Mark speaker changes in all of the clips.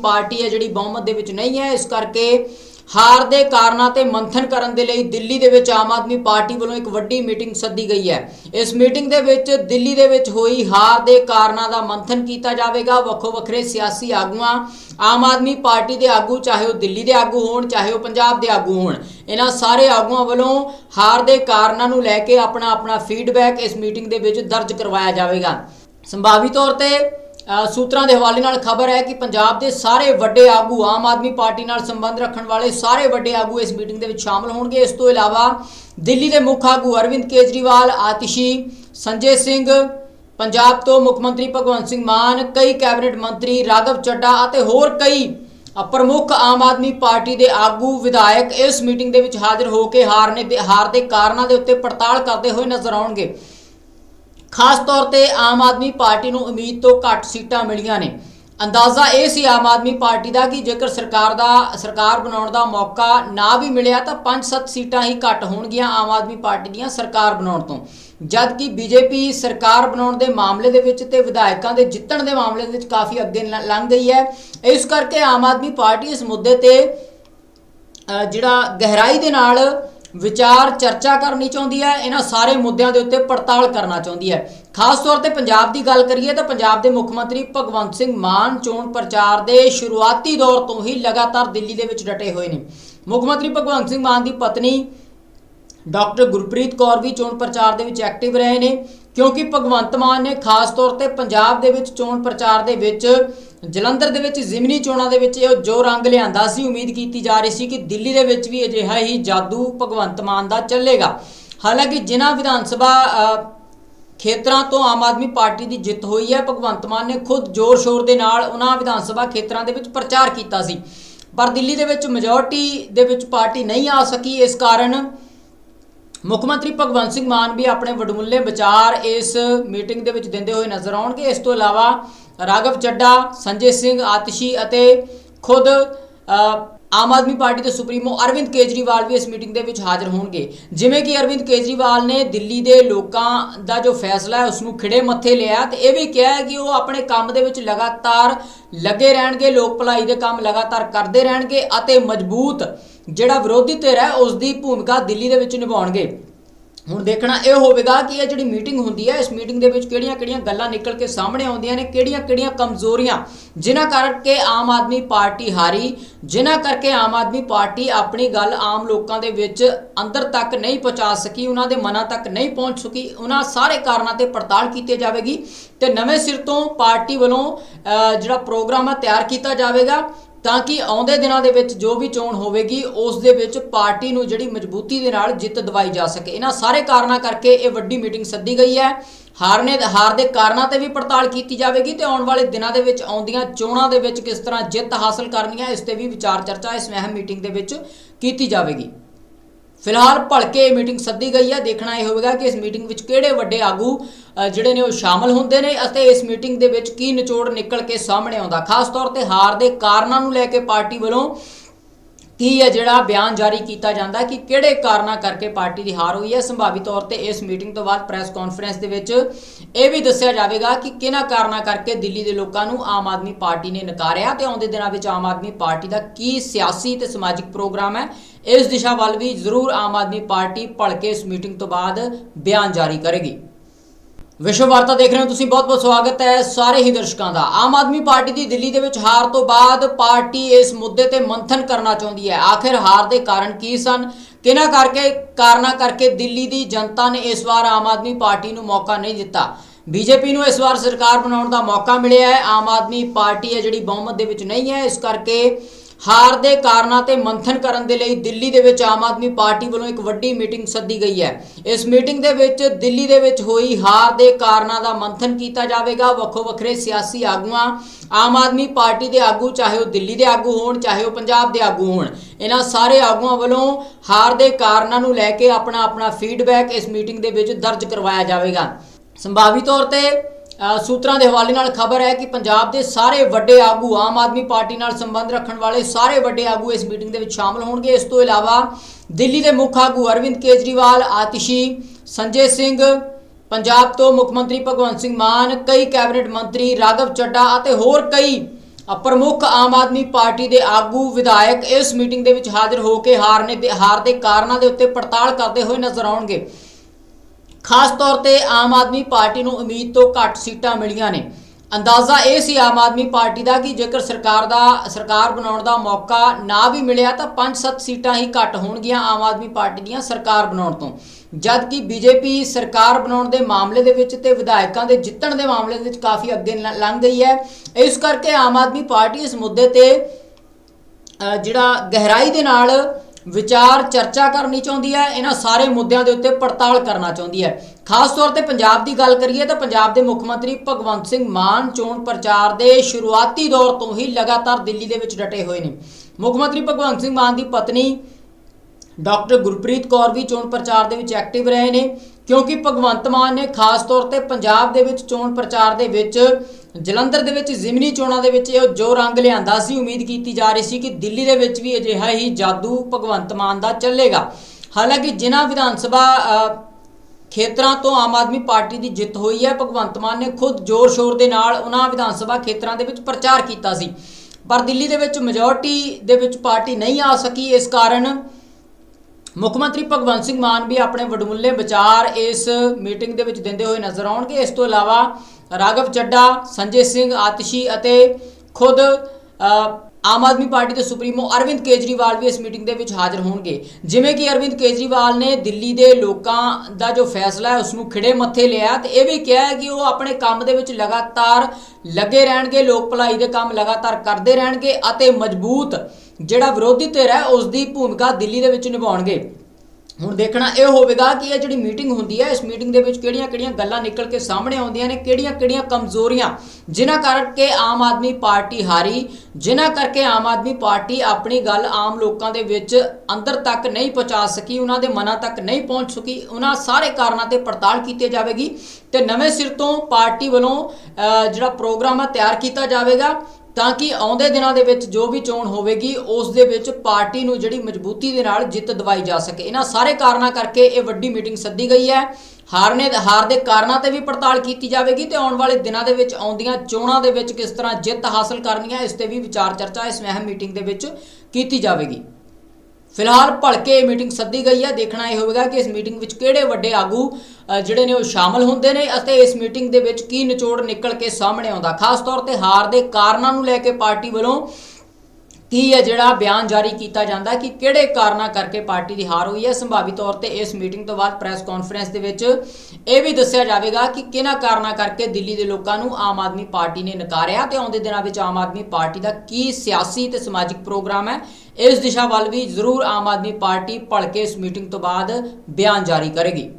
Speaker 1: Party ਹੈ ਜਿਹੜੀ ਬਹੁਮਤ ਦੇ ਵਿੱਚ ਨਹੀਂ ਹੈ, ਇਸ ਕਰਕੇ ਹਾਰ ਦੇ ਕਾਰਨਾਂ ਤੇ ਮੰਥਨ ਕਰਨ ਦੇ ਲਈ ਦਿੱਲੀ ਦੇ ਵਿੱਚ ਆਮ ਆਦਮੀ ਪਾਰਟੀ ਵੱਲੋਂ ਇੱਕ ਵੱਡੀ ਮੀਟਿੰਗ ਸੱਦੀ ਗਈ ਹੈ। ਇਸ ਮੀਟਿੰਗ ਦੇ ਵਿੱਚ ਦਿੱਲੀ ਦੇ ਵਿੱਚ ਹੋਈ ਹਾਰ ਦੇ ਕਾਰਨਾਂ ਦਾ ਮੰਥਨ ਕੀਤਾ ਜਾਵੇਗਾ। ਵੱਖੋ ਵੱਖਰੇ ਸਿਆਸੀ ਆਗੂਆਂ, ਆਮ ਆਦਮੀ ਪਾਰਟੀ ਦੇ ਆਗੂ, ਚਾਹੇ ਉਹ ਦਿੱਲੀ ਦੇ ਆਗੂ ਹੋਣ, ਚਾਹੇ ਉਹ ਪੰਜਾਬ ਦੇ ਆਗੂ ਹੋਣ, ਇਹਨਾਂ ਸਾਰੇ ਆਗੂਆਂ ਵੱਲੋਂ ਹਾਰ ਦੇ ਕਾਰਨਾਂ ਨੂੰ ਲੈ ਕੇ ਆਪਣਾ ਆਪਣਾ ਫੀਡਬੈਕ ਇਸ ਮੀਟਿੰਗ ਦੇ ਵਿੱਚ ਦਰਜ ਕਰਵਾਇਆ ਜਾਵੇਗਾ। ਸੰਭਾਵੀ ਤੌਰ ਤੇ ਸੂਤਰਾਂ ਦੇ ਹਵਾਲੇ ਨਾਲ ਖਬਰ ਹੈ ਕਿ ਪੰਜਾਬ ਦੇ ਸਾਰੇ ਵੱਡੇ ਆਗੂ ਆਮ ਆਦਮੀ ਪਾਰਟੀ ਨਾਲ ਸੰਬੰਧ ਰੱਖਣ ਵਾਲੇ ਸਾਰੇ ਵੱਡੇ ਆਗੂ ਇਸ ਮੀਟਿੰਗ ਦੇ ਵਿੱਚ ਸ਼ਾਮਲ ਹੋਣਗੇ। ਇਸ ਤੋਂ ਇਲਾਵਾ ਦਿੱਲੀ ਦੇ ਮੁੱਖ ਆਗੂ ਅਰਵਿੰਦ ਕੇਜਰੀਵਾਲ, ਆਤਿਸ਼ੀ ਸੰਜੇ ਸਿੰਘ, ਪੰਜਾਬ ਤੋਂ ਮੁੱਖ ਮੰਤਰੀ ਭਗਵੰਤ ਸਿੰਘ ਮਾਨ, ਕਈ ਕੈਬਨਿਟ ਮੰਤਰੀ ਰਾਘਵ ਚੱਡਾ ਅਤੇ ਹੋਰ ਕਈ ਪ੍ਰਮੁੱਖ ਆਮ ਆਦਮੀ ਪਾਰਟੀ ਦੇ ਆਗੂ ਵਿਧਾਇਕ ਇਸ ਮੀਟਿੰਗ ਦੇ ਵਿੱਚ ਹਾਜ਼ਰ ਹੋ ਕੇ ਹਾਰਨੇ ਦੇ ਹਾਰ ਦੇ ਕਾਰਨਾਂ ਦੇ ਉੱਤੇ ਪੜਤਾਲ ਕਰਦੇ ਹੋਏ ਨਜ਼ਰ ਆਉਣਗੇ। ਖਾਸ ਤੌਰ ਤੇ ਆਮ ਆਦਮੀ ਪਾਰਟੀ ਨੂੰ ਉਮੀਦ ਤੋਂ ਘੱਟ ਸੀਟਾਂ ਮਿਲੀਆਂ ਨੇ। ਅੰਦਾਜ਼ਾ ਇਹ ਸੀ ਆਮ ਆਦਮੀ ਪਾਰਟੀ ਦਾ ਕਿ ਜੇਕਰ ਸਰਕਾਰ ਦਾ, ਸਰਕਾਰ ਬਣਾਉਣ ਦਾ ਮੌਕਾ ਨਾ ਵੀ ਮਿਲਿਆ ਤਾਂ 5-7 ਸੀਟਾਂ ਹੀ ਘੱਟ ਹੋਣਗੀਆਂ ਆਮ ਆਦਮੀ ਪਾਰਟੀ ਦੀਆਂ ਸਰਕਾਰ ਬਣਾਉਣ ਤੋਂ। ਜਦ ਕਿ ਬੀਜੇਪੀ ਸਰਕਾਰ ਬਣਾਉਣ ਦੇ ਮਾਮਲੇ ਦੇ ਵਿੱਚ ਤੇ ਵਿਧਾਇਕਾਂ ਦੇ ਜਿੱਤਣ ਦੇ ਮਾਮਲੇ ਦੇ ਵਿੱਚ ਕਾਫੀ ਅੱਗੇ ਲ- ਲੰਘ ਗਈ ਹੈ। ਇਸ ਕਰਕੇ ਆਮ ਆਦਮੀ ਪਾਰਟੀ ਇਸ ਮੁੱਦੇ ਤੇ ਜਿਹੜਾ ਗਹਿਰਾਈ ਦੇ ਨਾਲ ਵਿਚਾਰ, ਚਰਚਾ ਕਰਨੀ ਚਾਹੁੰਦੀ ਹੈ, ਇਹਨਾਂ ਸਾਰੇ ਮੁੱਦਿਆਂ ਦੇ ਉੱਤੇ ਪੜਤਾਲ ਕਰਨਾ ਚਾਹੁੰਦੀ ਹੈ। ਖਾਸ ਤੌਰ ਤੇ ਪੰਜਾਬ ਦੀ ਗੱਲ ਕਰੀਏ ਤਾਂ ਪੰਜਾਬ ਦੇ ਮੁੱਖ ਮੰਤਰੀ ਭਗਵੰਤ ਸਿੰਘ ਮਾਨ ਚੋਣ ਪ੍ਰਚਾਰ ਦੇ ਸ਼ੁਰੂਆਤੀ ਦੌਰ ਤੋਂ ਹੀ ਲਗਾਤਾਰ ਦਿੱਲੀ ਦੇ ਵਿੱਚ ਡਟੇ ਹੋਏ ਨੇ। ਮੁੱਖ ਮੰਤਰੀ ਭਗਵੰਤ ਸਿੰਘ ਮਾਨ ਦੀ ਪਤਨੀ ਡਾਕਟਰ ਗੁਰਪ੍ਰੀਤ ਕੌਰ ਵੀ ਚੋਣ ਪ੍ਰਚਾਰ ਦੇ ਵਿੱਚ ਐਕਟਿਵ ਰਹੇ ਨੇ, ਕਿਉਂਕਿ ਭਗਵੰਤ ਮਾਨ ਨੇ ਖਾਸ ਤੌਰ ਤੇ ਪੰਜਾਬ ਦੇ ਵਿੱਚ ਚੋਣ ਪ੍ਰਚਾਰ ਦੇ ਵਿੱਚ ਜਲੰਧਰ ਦੇ ਵਿੱਚ ਜ਼ਿਮਨੀ ਚੋਣਾਂ ਦੇ ਵਿੱਚ ਇਹ ਜੋ ਰੰਗ ਲਿਆਂਦਾ ਸੀ, ਉਮੀਦ ਕੀਤੀ ਜਾ ਰਹੀ ਸੀ ਕਿ ਦਿੱਲੀ ਦੇ ਵਿੱਚ ਵੀ ਅਜਿਹਾ ਹੀ ਜਾਦੂ ਭਗਵੰਤ ਮਾਨ ਦਾ ਚੱਲੇਗਾ। ਹਾਲਾਂਕਿ ਜਿਨ੍ਹਾਂ ਵਿਧਾਨ ਸਭਾ ਖੇਤਰਾਂ ਤੋਂ ਆਮ ਆਦਮੀ ਪਾਰਟੀ ਦੀ ਜਿੱਤ ਹੋਈ ਹੈ, ਭਗਵੰਤ ਮਾਨ ਨੇ ਖੁਦ ਜ਼ੋਰ ਸ਼ੋਰ ਦੇ ਨਾਲ ਉਹਨਾਂ ਵਿਧਾਨ ਸਭਾ ਖੇਤਰਾਂ ਦੇ ਵਿੱਚ ਪ੍ਰਚਾਰ ਕੀਤਾ ਸੀ। ਪਰ ਦਿੱਲੀ ਦੇ ਵਿੱਚ ਮੈਜੋਰਟੀ ਦੇ ਵਿੱਚ ਪਾਰਟੀ ਨਹੀਂ ਆ ਸਕੀ, ਇਸ ਕਾਰਨ ਮੁੱਖ ਮੰਤਰੀ ਭਗਵੰਤ ਸਿੰਘ ਮਾਨ ਵੀ ਆਪਣੇ ਵਡਮੁੱਲੇ ਵਿਚਾਰ ਇਸ ਮੀਟਿੰਗ ਦੇ ਵਿੱਚ ਦਿੰਦੇ ਹੋਏ ਨਜ਼ਰ ਆਉਣਗੇ। ਇਸ ਤੋਂ ਇਲਾਵਾ ਰਾਘਵ ਚੱਡਾ ਸੰਜੇ ਸਿੰਘ, ਆਤਿਸ਼ੀ ਅਤੇ ਖੁਦ ਆਮ ਆਦਮੀ ਪਾਰਟੀ ਦੇ ਸੁਪਰੀਮੋ ਅਰਵਿੰਦ ਕੇਜਰੀਵਾਲ ਵੀ ਇਸ ਮੀਟਿੰਗ ਦੇ ਵਿੱਚ ਹਾਜ਼ਰ ਹੋਣਗੇ। ਜਿਵੇਂ ਕਿ ਅਰਵਿੰਦ ਕੇਜਰੀਵਾਲ ਨੇ ਦਿੱਲੀ ਦੇ ਲੋਕਾਂ ਦਾ ਜੋ ਫੈਸਲਾ ਹੈ ਉਸ ਨੂੰ ਖਿੜੇ ਮੱਥੇ ਲਿਆ ਤੇ ਇਹ ਵੀ ਕਿਹਾ ਹੈ ਕਿ ਉਹ ਆਪਣੇ ਕੰਮ ਦੇ ਵਿੱਚ ਲਗਾਤਾਰ ਲੱਗੇ ਰਹਿਣਗੇ, ਲੋਕ ਭਲਾਈ ਦੇ ਕੰਮ ਲਗਾਤਾਰ ਕਰਦੇ ਰਹਿਣਗੇ ਅਤੇ ਮਜ਼ਬੂਤ ਜਿਹੜਾ ਵਿਰੋਧੀ ਧਿਰ ਹੈ ਉਸ ਦੀ ਭੂਮਿਕਾ ਦਿੱਲੀ ਦੇ ਵਿੱਚ ਨਿਭਾਉਣਗੇ। ਹੁਣ ਦੇਖਣਾ ਇਹ ਹੋਵੇਗਾ ਕਿ ਇਹ ਜਿਹੜੀ ਮੀਟਿੰਗ ਹੁੰਦੀ ਹੈ, ਇਸ ਮੀਟਿੰਗ ਦੇ ਵਿੱਚ ਕਿਹੜੀਆਂ-ਕਿਹੜੀਆਂ ਗੱਲਾਂ ਨਿਕਲ ਕੇ ਸਾਹਮਣੇ ਆਉਂਦੀਆਂ ਨੇ ਕਿਹੜੀਆਂ-ਕਿਹੜੀਆਂ ਕਮਜ਼ੋਰੀਆਂ, ਜਿਨ੍ਹਾਂ ਕਰਕੇ ਆਮ ਆਦਮੀ ਪਾਰਟੀ ਹਾਰੀ, ਜਿਨ੍ਹਾਂ ਕਰਕੇ ਆਮ ਆਦਮੀ ਪਾਰਟੀ ਆਪਣੀ ਗੱਲ ਆਮ ਲੋਕਾਂ ਦੇ ਵਿੱਚ ਅੰਦਰ ਤੱਕ ਨਹੀਂ ਪਹੁੰਚਾ ਸਕੀ, ਉਹਨਾਂ ਦੇ ਮਨਾਂ ਤੱਕ ਨਹੀਂ ਪਹੁੰਚ ਸਕੀ, ਉਹਨਾਂ ਸਾਰੇ ਕਾਰਨਾਂ ਤੇ ਪੜਤਾਲ ਕੀਤੀ ਜਾਵੇਗੀ ਤੇ ਨਵੇਂ ਸਿਰ ਤੋਂ ਪਾਰਟੀ ਵੱਲੋਂ ਜਿਹੜਾ ਪ੍ਰੋਗਰਾਮ ਆ ਤਿਆਰ ਕੀਤਾ ਜਾਵੇਗਾ। ਤਾਂ ਕਿ ਆਉਂਦੇ ਦਿਨਾਂ ਦੇ ਵਿੱਚ ਜੋ ਵੀ ਚੋਣ ਹੋਵੇਗੀ, ਉਸ ਦੇ ਵਿੱਚ ਪਾਰਟੀ ਨੂੰ ਜਿਹੜੀ ਮਜ਼ਬੂਤੀ ਦੇ ਨਾਲ ਜਿੱਤ ਦਿਵਾਈ ਜਾ ਸਕੇ। ਇਹਨਾਂ ਸਾਰੇ ਕਾਰਨਾਂ ਕਰਕੇ ਇਹ ਵੱਡੀ ਮੀਟਿੰਗ ਸੱਦੀ ਗਈ ਹੈ। ਹਾਰਨੇ ਹਾਰ ਦੇ ਕਾਰਨਾਂ ਤੇ ਵੀ ਪੜਤਾਲ ਕੀਤੀ ਜਾਵੇਗੀ ਤੇ ਆਉਣ ਵਾਲੇ ਦਿਨਾਂ ਦੇ ਵਿੱਚ ਆਉਂਦੀਆਂ ਚੋਣਾਂ ਦੇ ਵਿੱਚ ਕਿਸ ਤਰ੍ਹਾਂ ਜਿੱਤ ਹਾਸਲ ਕਰਨੀ ਹੈ, ਇਸ ਤੇ ਵੀ ਵਿਚਾਰ ਚਰਚਾ ਇਸ ਅਹਿਮ ਮੀਟਿੰਗ ਦੇ ਵਿੱਚ ਕੀਤੀ ਜਾਵੇਗੀ। ਫਿਲਹਾਲ ਭਲਕੇ ਇਹ ਮੀਟਿੰਗ ਸੱਦੀ ਗਈ ਹੈ। ਦੇਖਣਾ ਇਹ ਹੋਵੇਗਾ ਕਿ ਇਸ ਮੀਟਿੰਗ ਵਿੱਚ ਕਿਹੜੇ ਵੱਡੇ ਆਗੂ ਜਿਹੜੇ ਨੇ ਉਹ ਸ਼ਾਮਲ ਹੁੰਦੇ ਨੇ ਅਤੇ ਇਸ ਮੀਟਿੰਗ ਦੇ ਵਿੱਚ ਕੀ ਨਿਚੋੜ ਨਿਕਲ ਕੇ ਸਾਹਮਣੇ ਆਉਂਦਾ। ਖਾਸ ਤੌਰ ਤੇ ਹਾਰ ਦੇ ਕਾਰਨਾਂ ਨੂੰ ਲੈ ਕੇ ਪਾਰਟੀ ਵੱਲੋਂ ਕੀ ਹੈ ਜਿਹੜਾ ਬਿਆਨ ਜਾਰੀ ਕੀਤਾ ਜਾਂਦਾ ਕਿ ਕਿਹੜੇ ਕਾਰਨਾਂ ਕਰਕੇ ਪਾਰਟੀ ਦੀ ਹਾਰ ਹੋਈ ਹੈ। ਸੰਭਾਵੀ ਤੌਰ ਤੇ ਇਸ ਮੀਟਿੰਗ ਤੋਂ ਬਾਅਦ ਪ੍ਰੈਸ ਕਾਨਫਰੰਸ ਦੇ ਵਿੱਚ ਇਹ ਵੀ ਦੱਸਿਆ ਜਾਵੇਗਾ ਕਿ ਕਿਹਨਾਂ ਕਾਰਨਾਂ ਕਰਕੇ ਦਿੱਲੀ ਦੇ ਲੋਕਾਂ ਨੂੰ ਆਮ ਆਦਮੀ ਪਾਰਟੀ ਨੇ ਨਕਾਰਿਆ ਤੇ ਆਉਂਦੇ ਦਿਨਾਂ ਵਿੱਚ ਆਮ ਆਦਮੀ ਪਾਰਟੀ ਦਾ ਕੀ ਸਿਆਸੀ ਤੇ ਸਮਾਜਿਕ ਪ੍ਰੋਗਰਾਮ ਹੈ। ਇਸ ਦਿਸ਼ਾ ਵੱਲ ਵੀ ਜ਼ਰੂਰ ਆਮ ਆਦਮੀ ਪਾਰਟੀ ਭਲਕੇ ਇਸ ਮੀਟਿੰਗ ਤੋਂ ਬਾਅਦ ਬਿਆਨ ਜਾਰੀ ਕਰੇਗੀ। ਵਿਸ਼ਵ ਵਾਰਤਾ ਦੇਖ ਰਹੇ ਹੋ ਤੁਸੀਂ ਬਹੁਤ ਬਹੁਤ ਸਵਾਗਤ ਹੈ ਸਾਰੇ ਹੀ ਦਰਸ਼ਕਾਂ ਦਾ। ਆਮ ਆਦਮੀ ਪਾਰਟੀ ਦੀ ਦਿੱਲੀ ਦੇ ਵਿੱਚ ਹਾਰ ਤੋਂ ਬਾਅਦ ਪਾਰਟੀ ਇਸ ਮੁੱਦੇ ਤੇ ਮੰਥਨ ਕਰਨਾ ਚਾਹੁੰਦੀ ਹੈ। ਆਖਿਰ ਹਾਰ ਦੇ ਕਾਰਨ ਕੀ ਸਨ? ਕਿਹਨਾਂ ਕਰਕੇ, ਕਾਰਨਾਂ ਕਰਕੇ ਦਿੱਲੀ ਦੀ ਜਨਤਾ ਨੇ ਇਸ ਵਾਰ ਆਮ ਆਦਮੀ ਪਾਰਟੀ ਨੂੰ ਮੌਕਾ ਨਹੀਂ ਦਿੱਤਾ? ਬੀਜੇਪੀ ਨੂੰ ਇਸ ਵਾਰ ਸਰਕਾਰ ਬਣਾਉਣ ਦਾ ਮੌਕਾ ਮਿਲਿਆ ਹੈ। ਆਮ ਆਦਮੀ ਪਾਰਟੀ ਹੈ ਜਿਹੜੀ ਬਹੁਮਤ ਦੇ ਵਿੱਚ ਨਹੀਂ ਹੈ। ਇਸ ਕਰਕੇ ਹਾਰ ਦੇ ਕਾਰਨਾਂ ਤੇ ਮੰਥਨ ਕਰਨ ਦੇ ਲਈ ਦਿੱਲੀ ਦੇ ਵਿੱਚ ਆਮ ਆਦਮੀ ਪਾਰਟੀ ਵੱਲੋਂ ਇੱਕ ਵੱਡੀ ਮੀਟਿੰਗ ਸੱਦੀ ਗਈ ਹੈ। ਇਸ ਮੀਟਿੰਗ ਦੇ ਵਿੱਚ ਦਿੱਲੀ ਦੇ ਵਿੱਚ ਹੋਈ ਹਾਰ ਦੇ ਕਾਰਨਾਂ ਦਾ ਮੰਥਨ ਕੀਤਾ ਜਾਵੇਗਾ। ਵੱਖੋ ਵੱਖਰੇ ਸਿਆਸੀ ਆਗੂਆਂ, ਆਮ ਆਦਮੀ ਪਾਰਟੀ ਦੇ ਆਗੂ, ਚਾਹੇ ਉਹ ਦਿੱਲੀ ਦੇ ਆਗੂ ਹੋਣ, ਚਾਹੇ ਉਹ ਪੰਜਾਬ ਦੇ ਆਗੂ ਹੋਣ, ਇਹਨਾਂ ਸਾਰੇ ਆਗੂਆਂ ਵੱਲੋਂ ਹਾਰ ਦੇ ਕਾਰਨਾਂ ਨੂੰ ਲੈ ਕੇ ਆਪਣਾ ਆਪਣਾ ਫੀਡਬੈਕ ਇਸ ਮੀਟਿੰਗ ਦੇ ਵਿੱਚ ਦਰਜ ਕਰਵਾਇਆ ਜਾਵੇਗਾ। ਸੰਭਾਵੀ ਤੌਰ ਤੇ ਸੂਤਰਾਂ ਦੇ ਹਵਾਲੇ ਨਾਲ ਖਬਰ ਹੈ ਕਿ ਪੰਜਾਬ ਦੇ ਸਾਰੇ ਵੱਡੇ ਆਗੂ ਆਮ ਆਦਮੀ ਪਾਰਟੀ ਨਾਲ ਸੰਬੰਧ ਰੱਖਣ ਵਾਲੇ ਸਾਰੇ ਵੱਡੇ ਆਗੂ ਇਸ ਮੀਟਿੰਗ ਦੇ ਵਿੱਚ ਸ਼ਾਮਲ ਹੋਣਗੇ। ਇਸ ਤੋਂ ਇਲਾਵਾ ਦਿੱਲੀ ਦੇ ਮੁੱਖ ਆਗੂ ਅਰਵਿੰਦ ਕੇਜਰੀਵਾਲ, ਆਤਿਸ਼ੀ ਸੰਜੇ ਸਿੰਘ, ਪੰਜਾਬ ਤੋਂ ਮੁੱਖ ਮੰਤਰੀ ਭਗਵੰਤ ਸਿੰਘ ਮਾਨ, ਕਈ ਕੈਬਨਿਟ ਮੰਤਰੀ ਰਾਘਵ ਚੱਡਾ ਅਤੇ ਹੋਰ ਕਈ ਪ੍ਰਮੁੱਖ ਆਮ ਆਦਮੀ ਪਾਰਟੀ ਦੇ ਆਗੂ ਵਿਧਾਇਕ ਇਸ ਮੀਟਿੰਗ ਦੇ ਵਿੱਚ ਹਾਜ਼ਰ ਹੋ ਕੇ ਹਾਰਨੇ ਦੇ ਹਾਰ ਦੇ ਕਾਰਨਾਂ ਦੇ ਉੱਤੇ ਪੜਤਾਲ ਕਰਦੇ ਹੋਏ ਨਜ਼ਰ ਆਉਣਗੇ। ਖਾਸ ਤੌਰ ਤੇ ਆਮ ਆਦਮੀ ਪਾਰਟੀ ਨੂੰ ਉਮੀਦ ਤੋਂ ਘੱਟ ਸੀਟਾਂ ਮਿਲੀਆਂ ਨੇ। ਅੰਦਾਜ਼ਾ ਇਹ ਸੀ ਆਮ ਆਦਮੀ ਪਾਰਟੀ ਦਾ ਕਿ ਜੇਕਰ ਸਰਕਾਰ ਦਾ, ਸਰਕਾਰ ਬਣਾਉਣ ਦਾ ਮੌਕਾ ਨਾ ਵੀ ਮਿਲਿਆ ਤਾਂ 5-7 ਸੀਟਾਂ ਹੀ ਘੱਟ ਹੋਣਗੀਆਂ ਆਮ ਆਦਮੀ ਪਾਰਟੀ ਦੀਆਂ ਸਰਕਾਰ ਬਣਾਉਣ ਤੋਂ। ਜਦ ਕਿ ਬੀਜੇਪੀ ਸਰਕਾਰ ਬਣਾਉਣ ਦੇ ਮਾਮਲੇ ਦੇ ਵਿੱਚ ਤੇ ਵਿਧਾਇਕਾਂ ਦੇ ਜਿੱਤਣ ਦੇ ਮਾਮਲੇ ਦੇ ਵਿੱਚ ਕਾਫੀ ਅੱਗੇ ਲ- ਲੰਘ ਗਈ ਹੈ। ਇਸ ਕਰਕੇ ਆਮ ਆਦਮੀ ਪਾਰਟੀ ਇਸ ਮੁੱਦੇ ਤੇ ਜਿਹੜਾ ਗਹਿਰਾਈ ਦੇ ਨਾਲ ਵਿਚਾਰ, ਚਰਚਾ ਕਰਨੀ ਚਾਹੁੰਦੀ ਹੈ, ਇਹਨਾਂ ਸਾਰੇ ਮੁੱਦਿਆਂ ਦੇ ਉੱਤੇ ਪੜਤਾਲ ਕਰਨਾ ਚਾਹੁੰਦੀ ਹੈ। ਖਾਸ ਤੌਰ ਤੇ ਪੰਜਾਬ ਦੀ ਗੱਲ ਕਰੀਏ ਤਾਂ ਪੰਜਾਬ ਦੇ ਮੁੱਖ ਮੰਤਰੀ ਭਗਵੰਤ ਸਿੰਘ ਮਾਨ ਚੋਣ ਪ੍ਰਚਾਰ ਦੇ ਸ਼ੁਰੂਆਤੀ ਦੌਰ ਤੋਂ ਹੀ ਲਗਾਤਾਰ ਦਿੱਲੀ ਦੇ ਵਿੱਚ ਡਟੇ ਹੋਏ ਨੇ। ਮੁੱਖ ਮੰਤਰੀ ਭਗਵੰਤ ਸਿੰਘ ਮਾਨ ਦੀ ਪਤਨੀ ਡਾਕਟਰ ਗੁਰਪ੍ਰੀਤ ਕੌਰ ਵੀ ਚੋਣ ਪ੍ਰਚਾਰ ਦੇ ਵਿੱਚ ਐਕਟਿਵ ਰਹੇ ਨੇ, ਕਿਉਂਕਿ ਭਗਵੰਤ ਮਾਨ ਨੇ ਖਾਸ ਤੌਰ ਤੇ ਪੰਜਾਬ ਦੇ ਵਿੱਚ ਚੋਣ ਪ੍ਰਚਾਰ ਦੇ ਵਿੱਚ ਜਲੰਧਰ ਦੇ ਵਿੱਚ ਜ਼ਿਮਨੀ ਚੋਣਾਂ ਦੇ ਵਿੱਚ ਇਹ ਜੋ ਰੰਗ ਲਿਆਂਦਾ ਸੀ, ਉਮੀਦ ਕੀਤੀ ਜਾ ਰਹੀ ਸੀ ਕਿ ਦਿੱਲੀ ਦੇ ਵਿੱਚ ਵੀ ਅਜਿਹਾ ਹੀ ਜਾਦੂ ਭਗਵੰਤ ਮਾਨ ਦਾ ਚੱਲੇਗਾ। ਹਾਲਾਂਕਿ ਜਿਨ੍ਹਾਂ ਵਿਧਾਨ ਸਭਾ ਖੇਤਰਾਂ ਤੋਂ ਆਮ ਆਦਮੀ ਪਾਰਟੀ ਦੀ ਜਿੱਤ ਹੋਈ ਹੈ, ਭਗਵੰਤ ਮਾਨ ਨੇ ਖੁਦ ਜ਼ੋਰ ਸ਼ੋਰ ਦੇ ਨਾਲ ਉਹਨਾਂ ਵਿਧਾਨ ਸਭਾ ਖੇਤਰਾਂ ਦੇ ਵਿੱਚ ਪ੍ਰਚਾਰ ਕੀਤਾ ਸੀ। ਪਰ ਦਿੱਲੀ ਦੇ ਵਿੱਚ ਮੈਜੋਰਟੀ ਦੇ ਵਿੱਚ ਪਾਰਟੀ ਨਹੀਂ ਆ ਸਕੀ। ਇਸ ਕਾਰਨ ਮੁੱਖ ਮੰਤਰੀ ਭਗਵੰਤ ਸਿੰਘ ਮਾਨ ਵੀ ਆਪਣੇ ਵਡਮੁੱਲੇ ਵਿਚਾਰ ਇਸ ਮੀਟਿੰਗ ਦੇ ਵਿੱਚ ਦਿੰਦੇ ਹੋਏ ਨਜ਼ਰ ਆਉਣਗੇ। ਇਸ ਤੋਂ ਇਲਾਵਾ ਰਾਘਵ ਚੱਡਾ ਸੰਜੇ ਸਿੰਘ ਆਤਿਸ਼ੀ ਅਤੇ ਖੁਦ ਆਮ ਆਦਮੀ ਪਾਰਟੀ ਦੇ ਸੁਪਰੀਮੋ ਅਰਵਿੰਦ ਕੇਜਰੀਵਾਲ ਵੀ ਇਸ ਮੀਟਿੰਗ ਦੇ ਵਿੱਚ ਹਾਜ਼ਰ ਹੋਣਗੇ। ਜਿਵੇਂ ਕਿ ਅਰਵਿੰਦ ਕੇਜਰੀਵਾਲ ਨੇ ਦਿੱਲੀ ਦੇ ਲੋਕਾਂ ਦਾ ਜੋ ਫੈਸਲਾ ਹੈ ਉਸ ਨੂੰ ਖਿੜੇ ਮੱਥੇ ਲਿਆ ਤੇ ਇਹ ਵੀ ਕਿਹਾ ਹੈ ਕਿ ਉਹ ਆਪਣੇ ਕੰਮ ਦੇ ਵਿੱਚ ਲਗਾਤਾਰ ਲੱਗੇ ਰਹਿਣਗੇ, ਲੋਕ ਭਲਾਈ ਦੇ ਕੰਮ ਲਗਾਤਾਰ ਕਰਦੇ ਰਹਿਣਗੇ ਅਤੇ ਮਜ਼ਬੂਤ ਜਿਹੜਾ ਵਿਰੋਧੀ ਧਿਰ ਹੈ ਉਸ ਦੀ ਭੂਮਿਕਾ ਦਿੱਲੀ ਦੇ ਵਿੱਚ ਨਿਭਾਉਣਗੇ। ਹੁਣ ਦੇਖਣਾ ਇਹ ਹੋਵੇਗਾ ਕਿ ਇਹ ਜਿਹੜੀ ਮੀਟਿੰਗ ਹੁੰਦੀ ਹੈ ਇਸ ਮੀਟਿੰਗ ਦੇ ਵਿੱਚ ਕਿਹੜੀਆਂ-ਕਿਹੜੀਆਂ ਗੱਲਾਂ ਨਿਕਲ ਕੇ ਸਾਹਮਣੇ ਆਉਂਦੀਆਂ ਨੇ ਕਿਹੜੀਆਂ-ਕਿਹੜੀਆਂ ਕਮਜ਼ੋਰੀਆਂ, ਜਿਨ੍ਹਾਂ ਕਰਕੇ ਆਮ ਆਦਮੀ ਪਾਰਟੀ ਹਾਰੀ, ਜਿਨ੍ਹਾਂ ਕਰਕੇ ਆਮ ਆਦਮੀ ਪਾਰਟੀ ਆਪਣੀ ਗੱਲ ਆਮ ਲੋਕਾਂ ਦੇ ਵਿੱਚ ਅੰਦਰ ਤੱਕ ਨਹੀਂ ਪਹੁੰਚਾ ਸਕੀ, ਉਹਨਾਂ ਦੇ ਮਨਾਂ ਤੱਕ ਨਹੀਂ ਪਹੁੰਚ ਸਕੀ, ਉਹਨਾਂ ਸਾਰੇ ਕਾਰਨਾਂ ਤੇ ਪੜਤਾਲ ਕੀਤੀ ਜਾਵੇਗੀ ਤੇ ਨਵੇਂ ਸਿਰ ਤੋਂ ਪਾਰਟੀ ਵੱਲੋਂ ਜਿਹੜਾ ਪ੍ਰੋਗਰਾਮ ਆ ਤਿਆਰ ਕੀਤਾ ਜਾਵੇਗਾ। ਤਾਂ ਕਿ ਆਉਂਦੇ ਦਿਨਾਂ ਦੇ ਵਿੱਚ ਜੋ ਵੀ ਚੋਣ ਹੋਵੇਗੀ, ਉਸ ਦੇ ਵਿੱਚ ਪਾਰਟੀ ਨੂੰ ਜਿਹੜੀ ਮਜ਼ਬੂਤੀ ਦੇ ਨਾਲ ਜਿੱਤ ਦਿਵਾਈ ਜਾ ਸਕੇ। ਇਹਨਾਂ ਸਾਰੇ ਕਾਰਨਾਂ ਕਰਕੇ ਇਹ ਵੱਡੀ ਮੀਟਿੰਗ ਸੱਦੀ ਗਈ ਹੈ। ਹਾਰਨੇ ਹਾਰ ਦੇ ਕਾਰਨਾਂ ਤੇ ਵੀ ਪੜਤਾਲ ਕੀਤੀ ਜਾਵੇਗੀ ਤੇ ਆਉਣ ਵਾਲੇ ਦਿਨਾਂ ਦੇ ਵਿੱਚ ਆਉਂਦੀਆਂ ਚੋਣਾਂ ਦੇ ਵਿੱਚ ਕਿਸ ਤਰ੍ਹਾਂ ਜਿੱਤ ਹਾਸਲ ਕਰਨੀ ਹੈ, ਇਸ ਤੇ ਵੀ ਵਿਚਾਰ ਚਰਚਾ ਇਸ ਅਹਿਮ ਮੀਟਿੰਗ ਦੇ ਵਿੱਚ ਕੀਤੀ ਜਾਵੇਗੀ। ਫਿਲਹਾਲ ਭਲਕੇ ਇਹ ਮੀਟਿੰਗ ਸੱਦੀ ਗਈ ਹੈ। ਦੇਖਣਾ ਇਹ ਹੋਵੇਗਾ ਕਿ ਇਸ ਮੀਟਿੰਗ ਵਿੱਚ ਕਿਹੜੇ ਵੱਡੇ ਆਗੂ ਜਿਹੜੇ ਨੇ ਉਹ ਸ਼ਾਮਲ ਹੁੰਦੇ ਨੇ ਅਤੇ ਇਸ ਮੀਟਿੰਗ ਦੇ ਵਿੱਚ ਕੀ ਨਿਚੋੜ ਨਿਕਲ ਕੇ ਸਾਹਮਣੇ ਆਉਂਦਾ। ਖਾਸ ਤੌਰ ਤੇ ਹਾਰ ਦੇ ਕਾਰਨਾਂ ਨੂੰ ਲੈ ਕੇ ਪਾਰਟੀ ਵੱਲੋਂ ਕੀ ਹੈ ਜਿਹੜਾ ਬਿਆਨ ਜਾਰੀ ਕੀਤਾ ਜਾਂਦਾ ਕਿ ਕਿਹੜੇ ਕਾਰਨਾਂ ਕਰਕੇ ਪਾਰਟੀ ਦੀ ਹਾਰ ਹੋਈ ਹੈ। ਸੰਭਾਵੀ ਤੌਰ ਤੇ ਇਸ ਮੀਟਿੰਗ ਤੋਂ ਬਾਅਦ ਪ੍ਰੈਸ ਕਾਨਫਰੰਸ ਦੇ ਵਿੱਚ ਇਹ ਵੀ ਦੱਸਿਆ ਜਾਵੇਗਾ ਕਿ ਕਿਹਨਾਂ ਕਾਰਨਾਂ ਕਰਕੇ ਦਿੱਲੀ ਦੇ ਲੋਕਾਂ ਨੂੰ ਆਮ ਆਦਮੀ ਪਾਰਟੀ ਨੇ ਨਕਾਰਿਆ ਤੇ ਆਉਂਦੇ ਦਿਨਾਂ ਵਿੱਚ ਆਮ ਆਦਮੀ ਪਾਰਟੀ ਦਾ ਕੀ ਸਿਆਸੀ ਤੇ ਸਮਾਜਿਕ ਪ੍ਰੋਗਰਾਮ ਹੈ। ਇਸ ਦਿਸ਼ਾ ਵੱਲ ਵੀ ਜ਼ਰੂਰ ਆਮ ਆਦਮੀ ਪਾਰਟੀ ਭਲਕੇ ਇਸ ਮੀਟਿੰਗ ਤੋਂ ਬਾਅਦ ਬਿਆਨ ਜਾਰੀ ਕਰੇਗੀ।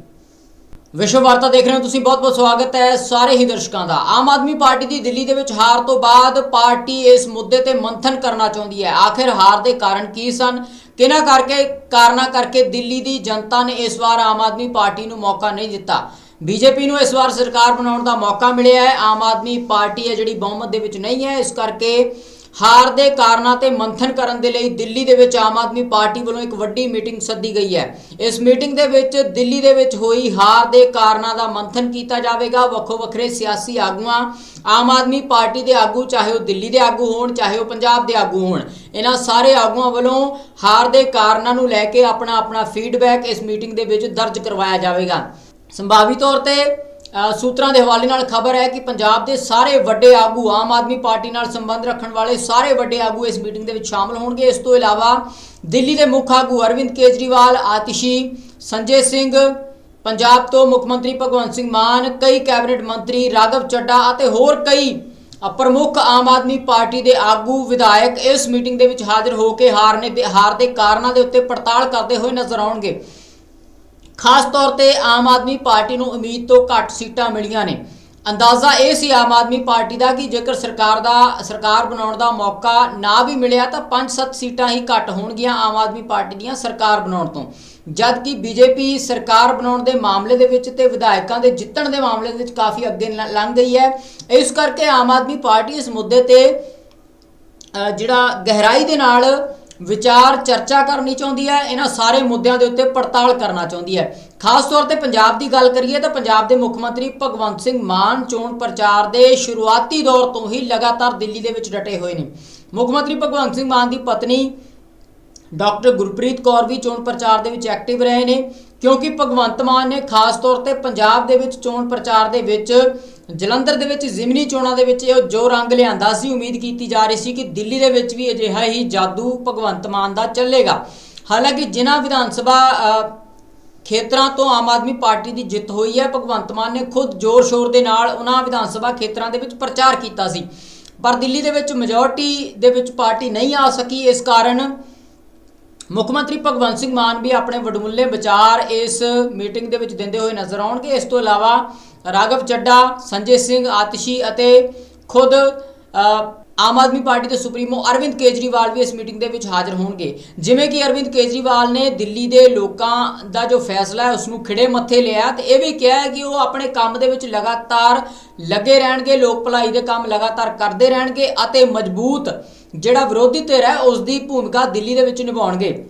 Speaker 1: ਵਿਸ਼ਵ ਵਾਰਤਾ ਦੇਖ ਰਹੇ ਹੋ ਤੁਸੀਂ ਬਹੁਤ-ਬਹੁਤ ਸਵਾਗਤ ਹੈ ਸਾਰੇ ਹੀ ਦਰਸ਼ਕਾਂ ਦਾ। ਆਮ ਆਦਮੀ ਪਾਰਟੀ ਦੀ ਦਿੱਲੀ ਦੇ ਵਿੱਚ ਹਾਰ ਤੋਂ ਬਾਅਦ ਪਾਰਟੀ ਇਸ ਮੁੱਦੇ ਤੇ ਮੰਥਨ ਕਰਨਾ ਚਾਹੁੰਦੀ ਹੈ। ਆਖਿਰ ਹਾਰ ਦੇ ਕਾਰਨ ਕੀ ਸਨ? ਕਿਹਨਾਂ ਕਰਕੇ, ਕਾਰਨਾਂ ਕਰਕੇ ਦਿੱਲੀ ਦੀ ਜਨਤਾ ਨੇ ਇਸ ਵਾਰ ਆਮ ਆਦਮੀ ਪਾਰਟੀ ਨੂੰ ਮੌਕਾ ਨਹੀਂ ਦਿੱਤਾ? ਬੀਜੇਪੀ ਨੂੰ ਇਸ ਵਾਰ ਸਰਕਾਰ ਬਣਾਉਣ ਦਾ ਮੌਕਾ ਮਿਲਿਆ ਹੈ। ਆਮ ਆਦਮੀ ਪਾਰਟੀ ਹੈ ਜਿਹੜੀ ਬਹੁਮਤ ਦੇ ਵਿੱਚ ਨਹੀਂ ਹੈ। ਇਸ ਕਰਕੇ ਹਾਰ ਦੇ ਕਾਰਨਾਂ ਤੇ ਮੰਥਨ ਕਰਨ ਦੇ ਲਈ ਦਿੱਲੀ ਦੇ ਵਿੱਚ ਆਮ ਆਦਮੀ ਪਾਰਟੀ ਵੱਲੋਂ ਇੱਕ ਵੱਡੀ ਮੀਟਿੰਗ ਸੱਦੀ ਗਈ ਹੈ। ਇਸ ਮੀਟਿੰਗ ਦੇ ਵਿੱਚ ਦਿੱਲੀ ਦੇ ਵਿੱਚ ਹੋਈ ਹਾਰ ਦੇ ਕਾਰਨਾਂ ਦਾ ਮੰਥਨ ਕੀਤਾ ਜਾਵੇਗਾ। ਵੱਖੋ ਵੱਖਰੇ ਸਿਆਸੀ ਆਗੂਆਂ, ਆਮ ਆਦਮੀ ਪਾਰਟੀ ਦੇ ਆਗੂ, ਚਾਹੇ ਉਹ ਦਿੱਲੀ ਦੇ ਆਗੂ ਹੋਣ, ਚਾਹੇ ਉਹ ਪੰਜਾਬ ਦੇ ਆਗੂ ਹੋਣ, ਇਹਨਾਂ ਸਾਰੇ ਆਗੂਆਂ ਵੱਲੋਂ ਹਾਰ ਦੇ ਕਾਰਨਾਂ ਨੂੰ ਲੈ ਕੇ ਆਪਣਾ ਆਪਣਾ ਫੀਡਬੈਕ ਇਸ ਮੀਟਿੰਗ ਦੇ ਵਿੱਚ ਦਰਜ ਕਰਵਾਇਆ ਜਾਵੇਗਾ। ਸੰਭਾਵੀ ਤੌਰ ਤੇ ਸੂਤਰਾਂ ਦੇ ਹਵਾਲੇ ਨਾਲ ਖਬਰ ਹੈ ਕਿ ਪੰਜਾਬ ਦੇ ਸਾਰੇ ਵੱਡੇ ਆਗੂ, ਆਮ ਆਦਮੀ ਪਾਰਟੀ ਨਾਲ ਸੰਬੰਧ ਰੱਖਣ ਵਾਲੇ ਸਾਰੇ ਵੱਡੇ ਆਗੂ ਇਸ ਮੀਟਿੰਗ ਦੇ ਵਿੱਚ ਸ਼ਾਮਲ ਹੋਣਗੇ। ਇਸ ਤੋਂ ਇਲਾਵਾ ਦਿੱਲੀ ਦੇ ਮੁੱਖ ਆਗੂ ਅਰਵਿੰਦ ਕੇਜਰੀਵਾਲ, ਆਤਿਸ਼ੀ ਸੰਜੇ ਸਿੰਘ, ਪੰਜਾਬ ਤੋਂ ਮੁੱਖ ਮੰਤਰੀ ਭਗਵੰਤ ਸਿੰਘ ਮਾਨ, ਕਈ ਕੈਬਨਿਟ ਮੰਤਰੀ ਰਾਘਵ ਚੱਡਾ ਅਤੇ ਹੋਰ ਕਈ ਪ੍ਰਮੁੱਖ ਆਮ ਆਦਮੀ ਪਾਰਟੀ ਦੇ ਆਗੂ ਵਿਧਾਇਕ ਇਸ ਮੀਟਿੰਗ ਦੇ ਵਿੱਚ ਹਾਜ਼ਰ ਹੋ ਕੇ ਹਾਰਨੇ ਦੇ ਹਾਰ ਦੇ ਕਾਰਨਾਂ ਦੇ ਉੱਤੇ ਪੜਤਾਲ ਕਰਦੇ ਹੋਏ ਨਜ਼ਰ ਆਉਣਗੇ। ਖਾਸ ਤੌਰ ਤੇ ਆਮ ਆਦਮੀ ਪਾਰਟੀ ਨੂੰ ਉਮੀਦ ਤੋਂ ਘੱਟ ਸੀਟਾਂ ਮਿਲੀਆਂ ਨੇ। ਅੰਦਾਜ਼ਾ ਇਹ ਸੀ ਆਮ ਆਦਮੀ ਪਾਰਟੀ ਦਾ ਕਿ ਜੇਕਰ ਸਰਕਾਰ ਦਾ, ਸਰਕਾਰ ਬਣਾਉਣ ਦਾ ਮੌਕਾ ਨਾ ਵੀ ਮਿਲਿਆ ਤਾਂ 5-7 ਸੀਟਾਂ ਹੀ ਘੱਟ ਹੋਣਗੀਆਂ ਆਮ ਆਦਮੀ ਪਾਰਟੀ ਦੀਆਂ ਸਰਕਾਰ ਬਣਾਉਣ ਤੋਂ। ਜਦ ਕਿ ਬੀਜੇਪੀ ਸਰਕਾਰ ਬਣਾਉਣ ਦੇ ਮਾਮਲੇ ਦੇ ਵਿੱਚ ਤੇ ਵਿਧਾਇਕਾਂ ਦੇ ਜਿੱਤਣ ਦੇ ਮਾਮਲੇ ਦੇ ਵਿੱਚ ਕਾਫੀ ਅੱਗੇ ਲ- ਲੰਘ ਗਈ ਹੈ। ਇਸ ਕਰਕੇ ਆਮ ਆਦਮੀ ਪਾਰਟੀ ਇਸ ਮੁੱਦੇ ਤੇ ਜਿਹੜਾ ਗਹਿਰਾਈ ਦੇ ਨਾਲ ਵਿਚਾਰ ਚਰਚਾ ਕਰਨੀ ਚਾਹੁੰਦੀ ਹੈ, ਇਹਨਾਂ ਸਾਰੇ ਮੁੱਦਿਆਂ ਦੇ ਉੱਤੇ ਪੜਤਾਲ ਕਰਨਾ ਚਾਹੁੰਦੀ ਹੈ। ਖਾਸ ਤੌਰ ਤੇ ਪੰਜਾਬ ਦੀ ਗੱਲ ਕਰੀਏ ਤਾਂ ਪੰਜਾਬ ਦੇ ਮੁੱਖ ਮੰਤਰੀ ਭਗਵੰਤ ਸਿੰਘ ਮਾਨ ਚੋਣ ਪ੍ਰਚਾਰ ਦੇ ਸ਼ੁਰੂਆਤੀ ਦੌਰ ਤੋਂ ਹੀ ਲਗਾਤਾਰ ਦਿੱਲੀ ਦੇ ਵਿੱਚ ਡਟੇ ਹੋਏ ਨੇ। ਮੁੱਖ ਮੰਤਰੀ ਭਗਵੰਤ ਸਿੰਘ ਮਾਨ ਦੀ ਪਤਨੀ ਡਾਕਟਰ ਗੁਰਪ੍ਰੀਤ ਕੌਰ ਵੀ ਚੋਣ ਪ੍ਰਚਾਰ ਦੇ ਵਿੱਚ ਐਕਟਿਵ ਰਹੇ ਨੇ, ਕਿਉਂਕਿ ਭਗਵੰਤ ਮਾਨ ਨੇ ਖਾਸ ਤੌਰ ਤੇ ਪੰਜਾਬ ਦੇ ਵਿੱਚ ਚੋਣ ਪ੍ਰਚਾਰ ਦੇ ਵਿੱਚ ਜਲੰਧਰ ਦੇ ਵਿੱਚ ਜ਼ਿਮਨੀ ਚੋਣਾਂ ਦੇ ਵਿੱਚ ਇਹ ਜੋ ਰੰਗ ਲਿਆਂਦਾ ਸੀ, ਉਮੀਦ ਕੀਤੀ ਜਾ ਰਹੀ ਸੀ ਕਿ ਦਿੱਲੀ ਦੇ ਵਿੱਚ ਵੀ ਅਜਿਹਾ ਹੀ ਜਾਦੂ ਭਗਵੰਤ ਮਾਨ ਦਾ ਚੱਲੇਗਾ। ਹਾਲਾਂਕਿ ਜਿਨ੍ਹਾਂ ਵਿਧਾਨ ਸਭਾ ਖੇਤਰਾਂ ਤੋਂ ਆਮ ਆਦਮੀ ਪਾਰਟੀ ਦੀ ਜਿੱਤ ਹੋਈ ਹੈ, ਭਗਵੰਤ ਮਾਨ ਨੇ ਖੁਦ ਜ਼ੋਰ ਸ਼ੋਰ ਦੇ ਨਾਲ ਉਹਨਾਂ ਵਿਧਾਨ ਸਭਾ ਖੇਤਰਾਂ ਦੇ ਵਿੱਚ ਪ੍ਰਚਾਰ ਕੀਤਾ ਸੀ। ਪਰ ਦਿੱਲੀ ਦੇ ਵਿੱਚ ਮੈਜੋਰਟੀ ਦੇ ਵਿੱਚ ਪਾਰਟੀ ਨਹੀਂ ਆ ਸਕੀ, ਇਸ ਕਾਰਨ ਮੁੱਖ ਮੰਤਰੀ ਭਗਵੰਤ ਸਿੰਘ ਮਾਨ ਵੀ ਆਪਣੇ ਵਡਮੁੱਲੇ ਵਿਚਾਰ ਇਸ ਮੀਟਿੰਗ ਦੇ ਵਿੱਚ ਦਿੰਦੇ ਹੋਏ ਨਜ਼ਰ ਆਉਣਗੇ। ਇਸ ਤੋਂ ਇਲਾਵਾ ਰਾਘਵ ਚੱਡਾ ਸੰਜੇ ਸਿੰਘ ਆਤਿਸ਼ੀ ਅਤੇ ਖੁਦ ਆਮ ਆਦਮੀ ਪਾਰਟੀ ਦੇ ਸੁਪਰੀਮੋ ਅਰਵਿੰਦ ਕੇਜਰੀਵਾਲ ਵੀ ਇਸ ਮੀਟਿੰਗ ਦੇ ਵਿੱਚ ਹਾਜ਼ਰ ਹੋਣਗੇ। ਜਿਵੇਂ ਕਿ ਅਰਵਿੰਦ ਕੇਜਰੀਵਾਲ ਨੇ ਦਿੱਲੀ ਦੇ ਲੋਕਾਂ ਦਾ ਜੋ ਫੈਸਲਾ ਹੈ ਉਸ ਨੂੰ ਖਿੜੇ ਮੱਥੇ ਲਿਆ ਤੇ ਇਹ ਵੀ ਕਿਹਾ ਹੈ ਕਿ ਉਹ ਆਪਣੇ ਕੰਮ ਦੇ ਵਿੱਚ ਲਗਾਤਾਰ ਲੱਗੇ ਰਹਿਣਗੇ, ਲੋਕ ਭਲਾਈ ਦੇ ਕੰਮ ਲਗਾਤਾਰ ਕਰਦੇ ਰਹਿਣਗੇ ਅਤੇ ਮਜ਼ਬੂਤ ਜਿਹੜਾ ਵਿਰੋਧੀ ਧਿਰ ਹੈ ਉਸ ਦੀ ਭੂਮਿਕਾ ਦਿੱਲੀ ਦੇ ਵਿੱਚ ਨਿਭਾਉਣਗੇ।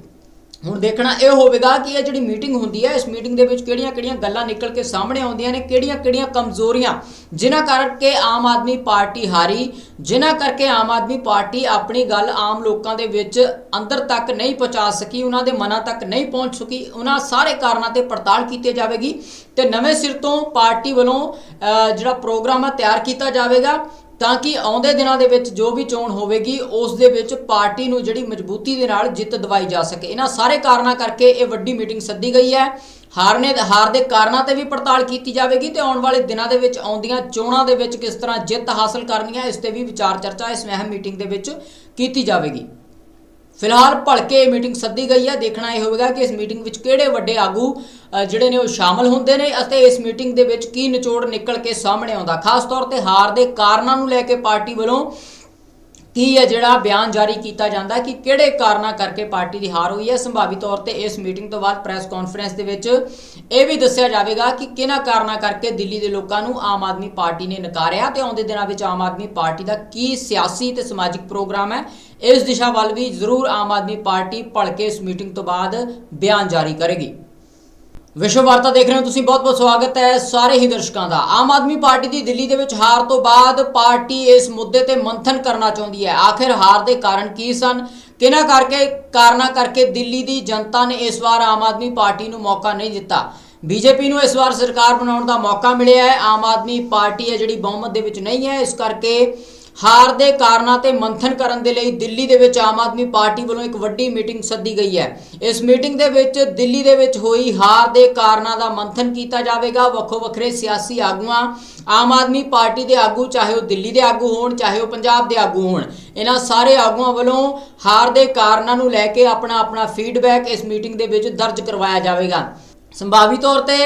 Speaker 1: ਹੁਣ ਦੇਖਣਾ ਇਹ ਹੋਵੇਗਾ ਕਿ ਇਹ ਜਿਹੜੀ ਮੀਟਿੰਗ ਹੁੰਦੀ ਹੈ, ਇਸ ਮੀਟਿੰਗ ਦੇ ਵਿੱਚ ਕਿਹੜੀਆਂ-ਕਿਹੜੀਆਂ ਗੱਲਾਂ ਨਿਕਲ ਕੇ ਸਾਹਮਣੇ ਆਉਂਦੀਆਂ ਨੇ ਕਿਹੜੀਆਂ-ਕਿਹੜੀਆਂ ਕਮਜ਼ੋਰੀਆਂ, ਜਿਨ੍ਹਾਂ ਕਰਕੇ ਆਮ ਆਦਮੀ ਪਾਰਟੀ ਹਾਰੀ, ਜਿਨ੍ਹਾਂ ਕਰਕੇ ਆਮ ਆਦਮੀ ਪਾਰਟੀ ਆਪਣੀ ਗੱਲ ਆਮ ਲੋਕਾਂ ਦੇ ਵਿੱਚ ਅੰਦਰ ਤੱਕ ਨਹੀਂ ਪਹੁੰਚਾ ਸਕੀ, ਉਹਨਾਂ ਦੇ ਮਨਾਂ ਤੱਕ ਨਹੀਂ ਪਹੁੰਚ ਸਕੀ, ਉਹਨਾਂ ਸਾਰੇ ਕਾਰਨਾਂ ਤੇ ਪੜਤਾਲ ਕੀਤੀ ਜਾਵੇਗੀ ਤੇ ਨਵੇਂ ਸਿਰ ਤੋਂ ਪਾਰਟੀ ਵੱਲੋਂ ਜਿਹੜਾ ਪ੍ਰੋਗਰਾਮ ਆ, ਤਿਆਰ ਕੀਤਾ ਜਾਵੇਗਾ। ਤਾਂ ਕਿ ਆਉਂਦੇ ਦਿਨਾਂ ਦੇ ਵਿੱਚ ਜੋ ਵੀ ਚੋਣ ਹੋਵੇਗੀ, ਉਸ ਦੇ ਵਿੱਚ ਪਾਰਟੀ ਨੂੰ ਜਿਹੜੀ ਮਜ਼ਬੂਤੀ ਦੇ ਨਾਲ ਜਿੱਤ ਦਿਵਾਈ ਜਾ ਸਕੇ। ਇਹਨਾਂ ਸਾਰੇ ਕਾਰਨਾਂ ਕਰਕੇ ਇਹ ਵੱਡੀ ਮੀਟਿੰਗ ਸੱਦੀ ਗਈ ਹੈ। ਹਾਰਨੇ, ਹਾਰ ਦੇ ਕਾਰਨਾਂ ਤੇ ਵੀ ਪੜਤਾਲ ਕੀਤੀ ਜਾਵੇਗੀ ਤੇ ਆਉਣ ਵਾਲੇ ਦਿਨਾਂ ਦੇ ਵਿੱਚ ਆਉਂਦੀਆਂ ਚੋਣਾਂ ਦੇ ਵਿੱਚ ਕਿਸ ਤਰ੍ਹਾਂ ਜਿੱਤ ਹਾਸਲ ਕਰਨੀ ਹੈ ਇਸ ਤੇ ਵੀ ਵਿਚਾਰ ਚਰਚਾ ਇਸ ਅਹਿਮ ਮੀਟਿੰਗ ਦੇ ਵਿੱਚ ਕੀਤੀ ਜਾਵੇਗੀ। ਫਿਲਹਾਲ ਭਲਕੇ ਇਹ ਮੀਟਿੰਗ ਸੱਦੀ ਗਈ ਹੈ। ਦੇਖਣਾ ਇਹ ਹੋਵੇਗਾ ਕਿ ਇਸ ਮੀਟਿੰਗ ਵਿੱਚ ਕਿਹੜੇ ਵੱਡੇ ਆਗੂ ਜਿਹੜੇ ਨੇ ਉਹ ਸ਼ਾਮਲ ਹੁੰਦੇ ਨੇ ਅਤੇ ਇਸ ਮੀਟਿੰਗ ਦੇ ਵਿੱਚ ਕੀ ਨਿਚੋੜ ਨਿਕਲ ਕੇ ਸਾਹਮਣੇ ਆਉਂਦਾ। ਖਾਸ ਤੌਰ ਤੇ ਹਾਰ ਦੇ ਕਾਰਨਾਂ ਨੂੰ ਲੈ ਕੇ ਪਾਰਟੀ ਵੱਲੋਂ ਕੀ ਹੈ ਜਿਹੜਾ ਬਿਆਨ ਜਾਰੀ ਕੀਤਾ ਜਾਂਦਾ ਕਿ ਕਿਹੜੇ ਕਾਰਨਾਂ ਕਰਕੇ ਪਾਰਟੀ ਦੀ ਹਾਰ ਹੋਈ ਹੈ? ਸੰਭਾਵੀ ਤੌਰ ਤੇ ਇਸ ਮੀਟਿੰਗ ਤੋਂ ਬਾਅਦ ਪ੍ਰੈਸ ਕਾਨਫਰੰਸ ਦੇ ਵਿੱਚ ਇਹ ਵੀ ਦੱਸਿਆ ਜਾਵੇਗਾ ਕਿ ਕਿਹਨਾਂ ਕਾਰਨਾਂ ਕਰਕੇ ਦਿੱਲੀ ਦੇ ਲੋਕਾਂ ਨੂੰ ਆਮ ਆਦਮੀ ਪਾਰਟੀ ਨੇ ਨਕਾਰਿਆ ਤੇ ਆਉਂਦੇ ਦਿਨਾਂ ਵਿੱਚ ਆਮ ਆਦਮੀ ਪਾਰਟੀ ਦਾ ਕੀ ਸਿਆਸੀ ਤੇ ਸਮਾਜਿਕ ਪ੍ਰੋਗਰਾਮ ਹੈ? ਇਸ ਦਿਸ਼ਾ ਵੱਲ ਵੀ ਜ਼ਰੂਰ ਆਮ ਆਦਮੀ ਪਾਰਟੀ ਭਲਕੇ ਇਸ ਮੀਟਿੰਗ ਤੋਂ ਬਾਅਦ ਬਿਆਨ ਜਾਰੀ ਕਰੇਗੀ। ਵਿਸ਼ਵ ਵਾਰਤਾ ਦੇਖ ਰਹੇ ਹੋ ਤੁਸੀਂ ਬਹੁਤ-ਬਹੁਤ ਸਵਾਗਤ ਹੈ ਸਾਰੇ ਹੀ ਦਰਸ਼ਕਾਂ ਦਾ। ਆਮ ਆਦਮੀ ਪਾਰਟੀ ਦੀ ਦਿੱਲੀ ਦੇ ਵਿੱਚ ਹਾਰ ਤੋਂ ਬਾਅਦ ਪਾਰਟੀ ਇਸ ਮੁੱਦੇ ਤੇ ਮੰਥਨ ਕਰਨਾ ਚਾਹੁੰਦੀ ਹੈ। ਆਖਿਰ ਹਾਰ ਦੇ ਕਾਰਨ ਕੀ ਸਨ? ਕਿਹਨਾਂ ਕਰਕੇ, ਕਾਰਨਾਂ ਕਰਕੇ ਦਿੱਲੀ ਦੀ ਜਨਤਾ ਨੇ ਇਸ ਵਾਰ ਆਮ ਆਦਮੀ ਪਾਰਟੀ ਨੂੰ ਮੌਕਾ ਨਹੀਂ ਦਿੱਤਾ? ਬੀਜੇਪੀ ਨੂੰ ਇਸ ਵਾਰ ਸਰਕਾਰ ਬਣਾਉਣ ਦਾ ਮੌਕਾ ਮਿਲਿਆ ਹੈ। ਆਮ ਆਦਮੀ ਪਾਰਟੀ ਹੈ ਜਿਹੜੀ ਬਹੁਮਤ ਦੇ ਵਿੱਚ ਨਹੀਂ ਹੈ। ਇਸ ਕਰਕੇ ਹਾਰ ਦੇ ਕਾਰਨਾਂ ਤੇ ਮੰਥਨ ਕਰਨ ਦੇ ਲਈ ਦਿੱਲੀ ਦੇ ਵਿੱਚ ਆਮ ਆਦਮੀ ਪਾਰਟੀ ਵੱਲੋਂ ਇੱਕ ਵੱਡੀ ਮੀਟਿੰਗ ਸੱਦੀ ਗਈ ਹੈ। ਇਸ ਮੀਟਿੰਗ ਦੇ ਵਿੱਚ ਦਿੱਲੀ ਦੇ ਵਿੱਚ ਹੋਈ ਹਾਰ ਦੇ ਕਾਰਨਾਂ ਦਾ ਮੰਥਨ ਕੀਤਾ ਜਾਵੇਗਾ। ਵੱਖੋ ਵੱਖਰੇ ਸਿਆਸੀ ਆਗੂਆਂ, ਆਮ ਆਦਮੀ ਪਾਰਟੀ ਦੇ ਆਗੂ, ਚਾਹੇ ਉਹ ਦਿੱਲੀ ਦੇ ਆਗੂ ਹੋਣ, ਚਾਹੇ ਉਹ ਪੰਜਾਬ ਦੇ ਆਗੂ ਹੋਣ, ਇਹਨਾਂ ਸਾਰੇ ਆਗੂਆਂ ਵੱਲੋਂ ਹਾਰ ਦੇ ਕਾਰਨਾਂ ਨੂੰ ਲੈ ਕੇ ਆਪਣਾ ਆਪਣਾ ਫੀਡਬੈਕ ਇਸ ਮੀਟਿੰਗ ਦੇ ਵਿੱਚ ਦਰਜ ਕਰਵਾਇਆ ਜਾਵੇਗਾ। ਸੰਭਾਵੀ ਤੌਰ ਤੇ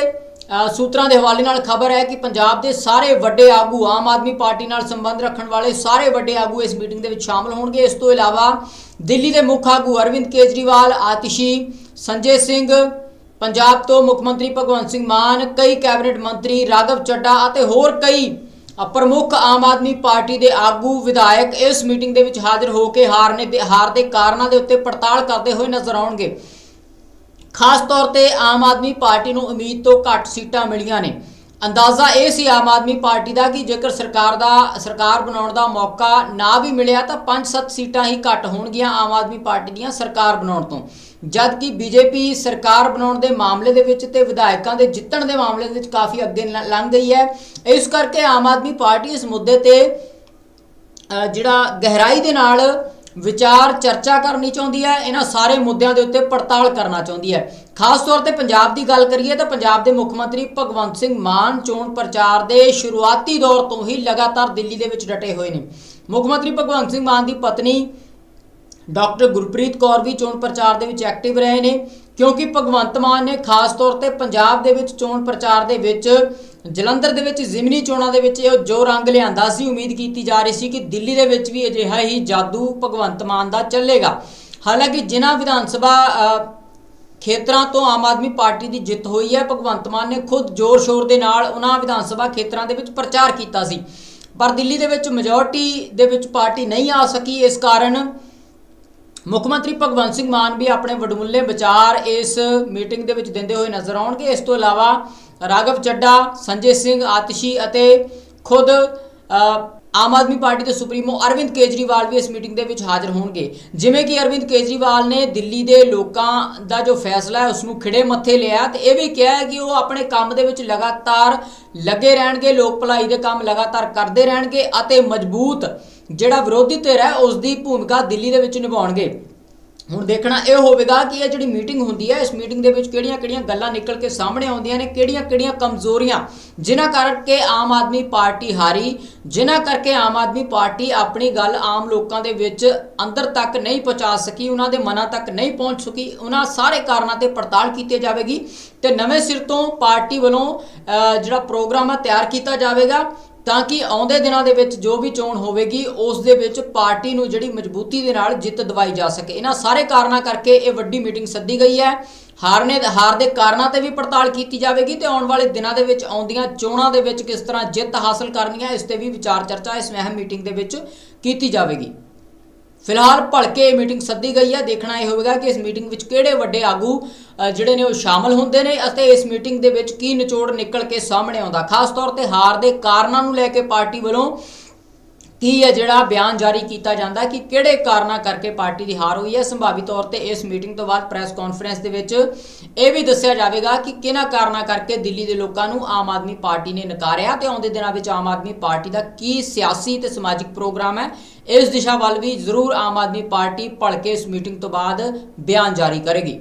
Speaker 1: ਸੂਤਰਾਂ ਦੇ ਹਵਾਲੇ ਨਾਲ ਖਬਰ ਹੈ ਕਿ ਪੰਜਾਬ ਦੇ ਸਾਰੇ ਵੱਡੇ ਆਗੂ ਆਮ ਆਦਮੀ ਪਾਰਟੀ ਨਾਲ ਸੰਬੰਧ ਰੱਖਣ ਵਾਲੇ ਸਾਰੇ ਵੱਡੇ ਆਗੂ ਇਸ ਮੀਟਿੰਗ ਦੇ ਵਿੱਚ ਸ਼ਾਮਲ ਹੋਣਗੇ। ਇਸ ਤੋਂ ਇਲਾਵਾ ਦਿੱਲੀ ਦੇ ਮੁੱਖ ਆਗੂ ਅਰਵਿੰਦ ਕੇਜਰੀਵਾਲ, ਆਤਿਸ਼ੀ ਸੰਜੇ ਸਿੰਘ, ਪੰਜਾਬ ਤੋਂ ਮੁੱਖ ਮੰਤਰੀ ਭਗਵੰਤ ਸਿੰਘ ਮਾਨ, ਕਈ ਕੈਬਨਿਟ ਮੰਤਰੀ ਰਾਘਵ ਚੱਡਾ ਅਤੇ ਹੋਰ ਕਈ ਪ੍ਰਮੁੱਖ ਆਮ ਆਦਮੀ ਪਾਰਟੀ ਦੇ ਆਗੂ ਵਿਧਾਇਕ ਇਸ ਮੀਟਿੰਗ ਦੇ ਵਿੱਚ ਹਾਜ਼ਰ ਹੋ ਕੇ ਹਾਰਨੇ ਦੇ ਹਾਰ ਦੇ ਕਾਰਨਾਂ ਦੇ ਉੱਤੇ ਪੜਤਾਲ ਕਰਦੇ ਹੋਏ ਨਜ਼ਰ ਆਉਣਗੇ। ਖਾਸ ਤੌਰ ਤੇ ਆਮ ਆਦਮੀ ਪਾਰਟੀ ਨੂੰ ਉਮੀਦ ਤੋਂ ਘੱਟ ਸੀਟਾਂ ਮਿਲੀਆਂ ਨੇ। ਅੰਦਾਜ਼ਾ ਇਹ ਸੀ ਆਮ ਆਦਮੀ ਪਾਰਟੀ ਦਾ ਕਿ ਜੇਕਰ ਸਰਕਾਰ ਦਾ, ਸਰਕਾਰ ਬਣਾਉਣ ਦਾ ਮੌਕਾ ਨਾ ਵੀ ਮਿਲਿਆ ਤਾਂ 5-7 ਸੀਟਾਂ ਹੀ ਘੱਟ ਹੋਣਗੀਆਂ ਆਮ ਆਦਮੀ ਪਾਰਟੀ ਦੀਆਂ ਸਰਕਾਰ ਬਣਾਉਣ ਤੋਂ। ਜਦ ਕਿ ਬੀਜੇਪੀ ਸਰਕਾਰ ਬਣਾਉਣ ਦੇ ਮਾਮਲੇ ਦੇ ਵਿੱਚ ਤੇ ਵਿਧਾਇਕਾਂ ਦੇ ਜਿੱਤਣ ਦੇ ਮਾਮਲੇ ਦੇ ਵਿੱਚ ਕਾਫੀ ਅੱਗੇ ਲ- ਲੰਘ ਗਈ ਹੈ। ਇਸ ਕਰਕੇ ਆਮ ਆਦਮੀ ਪਾਰਟੀ ਇਸ ਮੁੱਦੇ ਤੇ ਜਿਹੜਾ ਗਹਿਰਾਈ ਦੇ ਨਾਲ ਵਿਚਾਰ ਚਰਚਾ ਕਰਨੀ ਚਾਹੁੰਦੀ ਹੈ, ਇਹਨਾਂ ਸਾਰੇ ਮੁੱਦਿਆਂ ਦੇ ਉੱਤੇ ਪੜਤਾਲ ਕਰਨਾ ਚਾਹੁੰਦੀ ਹੈ। ਖਾਸ ਤੌਰ ਤੇ ਪੰਜਾਬ ਦੀ ਗੱਲ ਕਰੀਏ ਤਾਂ ਪੰਜਾਬ ਦੇ ਮੁੱਖ ਮੰਤਰੀ ਭਗਵੰਤ ਸਿੰਘ ਮਾਨ ਚੋਣ ਪ੍ਰਚਾਰ ਦੇ ਸ਼ੁਰੂਆਤੀ ਦੌਰ ਤੋਂ ਹੀ ਲਗਾਤਾਰ ਦਿੱਲੀ ਦੇ ਵਿੱਚ ਡਟੇ ਹੋਏ ਨੇ। ਮੁੱਖ ਮੰਤਰੀ ਭਗਵੰਤ ਸਿੰਘ ਮਾਨ ਦੀ ਪਤਨੀ ਡਾਕਟਰ ਗੁਰਪ੍ਰੀਤ ਕੌਰ ਵੀ ਚੋਣ ਪ੍ਰਚਾਰ ਦੇ ਵਿੱਚ ਐਕਟਿਵ ਰਹੇ ਨੇ, ਕਿਉਂਕਿ ਭਗਵੰਤ ਮਾਨ ਨੇ ਖਾਸ ਤੌਰ ਤੇ ਪੰਜਾਬ ਦੇ ਵਿੱਚ ਚੋਣ ਪ੍ਰਚਾਰ ਦੇ ਵਿੱਚ ਜਲੰਧਰ ਦੇ ਵਿੱਚ ਜ਼ਿਮਨੀ ਚੋਣਾਂ ਦੇ ਵਿੱਚ ਇਹ ਜੋ ਰੰਗ ਲਿਆਂਦਾ ਸੀ, ਉਮੀਦ ਕੀਤੀ ਜਾ ਰਹੀ ਸੀ ਕਿ ਦਿੱਲੀ ਦੇ ਵਿੱਚ ਵੀ ਅਜਿਹਾ ਹੀ ਜਾਦੂ ਭਗਵੰਤ ਮਾਨ ਦਾ ਚੱਲੇਗਾ। ਹਾਲਾਂਕਿ ਜਿਨ੍ਹਾਂ ਵਿਧਾਨ ਸਭਾ ਖੇਤਰਾਂ ਤੋਂ ਆਮ ਆਦਮੀ ਪਾਰਟੀ ਦੀ ਜਿੱਤ ਹੋਈ ਹੈ, ਭਗਵੰਤ ਮਾਨ ਨੇ ਖੁਦ ਜ਼ੋਰ ਸ਼ੋਰ ਦੇ ਨਾਲ ਉਹਨਾਂ ਵਿਧਾਨ ਸਭਾ ਖੇਤਰਾਂ ਦੇ ਵਿੱਚ ਪ੍ਰਚਾਰ ਕੀਤਾ ਸੀ। ਪਰ ਦਿੱਲੀ ਦੇ ਵਿੱਚ ਮੈਜੋਰਟੀ ਦੇ ਵਿੱਚ ਪਾਰਟੀ ਨਹੀਂ ਆ ਸਕੀ। ਇਸ ਕਾਰਨ ਮੁੱਖ ਮੰਤਰੀ ਭਗਵੰਤ ਸਿੰਘ ਮਾਨ ਵੀ ਆਪਣੇ ਵਡਮੁੱਲੇ ਵਿਚਾਰ ਇਸ ਮੀਟਿੰਗ ਦੇ ਵਿੱਚ ਦਿੰਦੇ ਹੋਏ ਨਜ਼ਰ ਆਉਣਗੇ। ਇਸ ਤੋਂ ਇਲਾਵਾ ਰਾਘਵ ਚੱਡਾ, ਸੰਜੇ ਸਿੰਘ, ਆਤਿਸ਼ੀ ਅਤੇ ਖੁਦ ਆਮ ਆਦਮੀ ਪਾਰਟੀ ਦੇ ਸੁਪਰੀਮੋ ਅਰਵਿੰਦ ਕੇਜਰੀਵਾਲ ਵੀ ਇਸ ਮੀਟਿੰਗ ਦੇ ਵਿੱਚ ਹਾਜ਼ਰ ਹੋਣਗੇ। ਜਿਵੇਂ ਕਿ ਅਰਵਿੰਦ ਕੇਜਰੀਵਾਲ ਨੇ ਦਿੱਲੀ ਦੇ ਲੋਕਾਂ ਦਾ ਜੋ ਫੈਸਲਾ ਹੈ ਉਸ ਨੂੰ ਖਿੜੇ ਮੱਥੇ ਲਿਆ ਤੇ ਇਹ ਵੀ ਕਿਹਾ ਹੈ ਕਿ ਉਹ ਆਪਣੇ ਕੰਮ ਦੇ ਵਿੱਚ ਲਗਾਤਾਰ ਲੱਗੇ ਰਹਿਣਗੇ, ਲੋਕ ਭਲਾਈ ਦੇ ਕੰਮ ਲਗਾਤਾਰ ਕਰਦੇ ਰਹਿਣਗੇ ਅਤੇ ਮਜ਼ਬੂਤ ਜਿਹੜਾ ਵਿਰੋਧੀ ਧਿਰ ਹੈ ਉਸ ਦੀ ਭੂਮਿਕਾ ਦਿੱਲੀ ਦੇ ਵਿੱਚ ਨਿਭਾਉਣਗੇ। ਹੁਣ ਦੇਖਣਾ ਇਹ ਹੋਵੇਗਾ ਕਿ ਇਹ ਜਿਹੜੀ ਮੀਟਿੰਗ ਹੁੰਦੀ ਹੈ, ਇਸ ਮੀਟਿੰਗ ਦੇ ਵਿੱਚ ਕਿਹੜੀਆਂ-ਕਿਹੜੀਆਂ ਗੱਲਾਂ ਨਿਕਲ ਕੇ ਸਾਹਮਣੇ ਆਉਂਦੀਆਂ ਨੇ ਕਿਹੜੀਆਂ-ਕਿਹੜੀਆਂ ਕਮਜ਼ੋਰੀਆਂ, ਜਿਨ੍ਹਾਂ ਕਰਕੇ ਆਮ ਆਦਮੀ ਪਾਰਟੀ ਹਾਰੀ, ਜਿਨ੍ਹਾਂ ਕਰਕੇ ਆਮ ਆਦਮੀ ਪਾਰਟੀ ਆਪਣੀ ਗੱਲ ਆਮ ਲੋਕਾਂ ਦੇ ਵਿੱਚ ਅੰਦਰ ਤੱਕ ਨਹੀਂ ਪਹੁੰਚਾ ਸਕੀ, ਉਹਨਾਂ ਦੇ ਮਨਾਂ ਤੱਕ ਨਹੀਂ ਪਹੁੰਚ ਸਕੀ, ਉਹਨਾਂ ਸਾਰੇ ਕਾਰਨਾਂ ਤੇ ਪੜਤਾਲ ਕੀਤੀ ਜਾਵੇਗੀ ਤੇ ਨਵੇਂ ਸਿਰ ਤੋਂ ਪਾਰਟੀ ਵੱਲੋਂ ਜਿਹੜਾ ਪ੍ਰੋਗਰਾਮ ਆ ਤਿਆਰ ਕੀਤਾ ਜਾਵੇਗਾ। ਤਾਂ ਕਿ ਆਉਂਦੇ ਦਿਨਾਂ ਦੇ ਵਿੱਚ ਜੋ ਵੀ ਚੋਣ ਹੋਵੇਗੀ, ਉਸ ਦੇ ਵਿੱਚ ਪਾਰਟੀ ਨੂੰ ਜਿਹੜੀ ਮਜ਼ਬੂਤੀ ਦੇ ਨਾਲ ਜਿੱਤ ਦਿਵਾਈ ਜਾ ਸਕੇ। ਇਹਨਾਂ ਸਾਰੇ ਕਾਰਨਾਂ ਕਰਕੇ ਇਹ ਵੱਡੀ ਮੀਟਿੰਗ ਸੱਦੀ ਗਈ ਹੈ। ਹਾਰਨੇ ਹਾਰ ਦੇ ਕਾਰਨਾਂ ਤੇ ਵੀ ਪੜਤਾਲ ਕੀਤੀ ਜਾਵੇਗੀ ਤੇ ਆਉਣ ਵਾਲੇ ਦਿਨਾਂ ਦੇ ਵਿੱਚ ਆਉਂਦੀਆਂ ਚੋਣਾਂ ਦੇ ਵਿੱਚ ਕਿਸ ਤਰ੍ਹਾਂ ਜਿੱਤ ਹਾਸਲ ਕਰਨੀ ਹੈ ਇਸ ਤੇ ਵੀ ਵਿਚਾਰ ਚਰਚਾ, ਇਸ ਅਹਿਮ ਮੀਟਿੰਗ ਦੇ ਵਿੱਚ ਕੀਤੀ ਜਾਵੇਗੀ। ਫਿਲਹਾਲ ਭਲਕੇ ਇਹ ਮੀਟਿੰਗ ਸੱਦੀ ਗਈ ਹੈ। ਦੇਖਣਾ ਇਹ ਹੋਵੇਗਾ ਕਿ ਇਸ ਮੀਟਿੰਗ ਵਿੱਚ ਕਿਹੜੇ ਵੱਡੇ ਆਗੂ ਜਿਹੜੇ ਨੇ ਉਹ ਸ਼ਾਮਲ ਹੁੰਦੇ ਨੇ ਅਤੇ ਇਸ ਮੀਟਿੰਗ ਦੇ ਵਿੱਚ ਕੀ ਨਿਚੋੜ ਨਿਕਲ ਕੇ ਸਾਹਮਣੇ ਆਉਂਦਾ। ਖਾਸ ਤੌਰ ਤੇ ਹਾਰ ਦੇ ਕਾਰਨਾਂ ਨੂੰ ਲੈ ਕੇ ਪਾਰਟੀ ਵੱਲੋਂ ਕੀ ਹੈ ਜਿਹੜਾ ਬਿਆਨ ਜਾਰੀ ਕੀਤਾ ਜਾਂਦਾ ਕਿ ਕਿਹੜੇ ਕਾਰਨਾਂ ਕਰਕੇ ਪਾਰਟੀ ਦੀ ਹਾਰ ਹੋਈ ਹੈ। ਸੰਭਾਵੀ ਤੌਰ ਤੇ ਇਸ ਮੀਟਿੰਗ ਤੋਂ ਬਾਅਦ ਪ੍ਰੈਸ ਕਾਨਫਰੰਸ ਦੇ ਵਿੱਚ ਇਹ ਵੀ ਦੱਸਿਆ ਜਾਵੇਗਾ ਕਿ ਕਿਹਨਾਂ ਕਾਰਨਾਂ ਕਰਕੇ ਦਿੱਲੀ ਦੇ ਲੋਕਾਂ ਨੂੰ ਆਮ ਆਦਮੀ ਪਾਰਟੀ ਨੇ ਨਕਾਰਿਆ ਤੇ ਆਉਂਦੇ ਦਿਨਾਂ ਵਿੱਚ ਆਮ ਆਦਮੀ ਪਾਰਟੀ ਦਾ ਕੀ ਸਿਆਸੀ ਤੇ ਸਮਾਜਿਕ ਪ੍ਰੋਗਰਾਮ ਹੈ ਇਸ ਦਿਸ਼ਾ ਵੱਲ ਵੀ ਜ਼ਰੂਰ ਆਮ ਆਦਮੀ ਪਾਰਟੀ ਭਲਕੇ ਇਸ ਮੀਟਿੰਗ ਤੋਂ ਬਾਅਦ ਬਿਆਨ ਜਾਰੀ ਕਰੇਗੀ।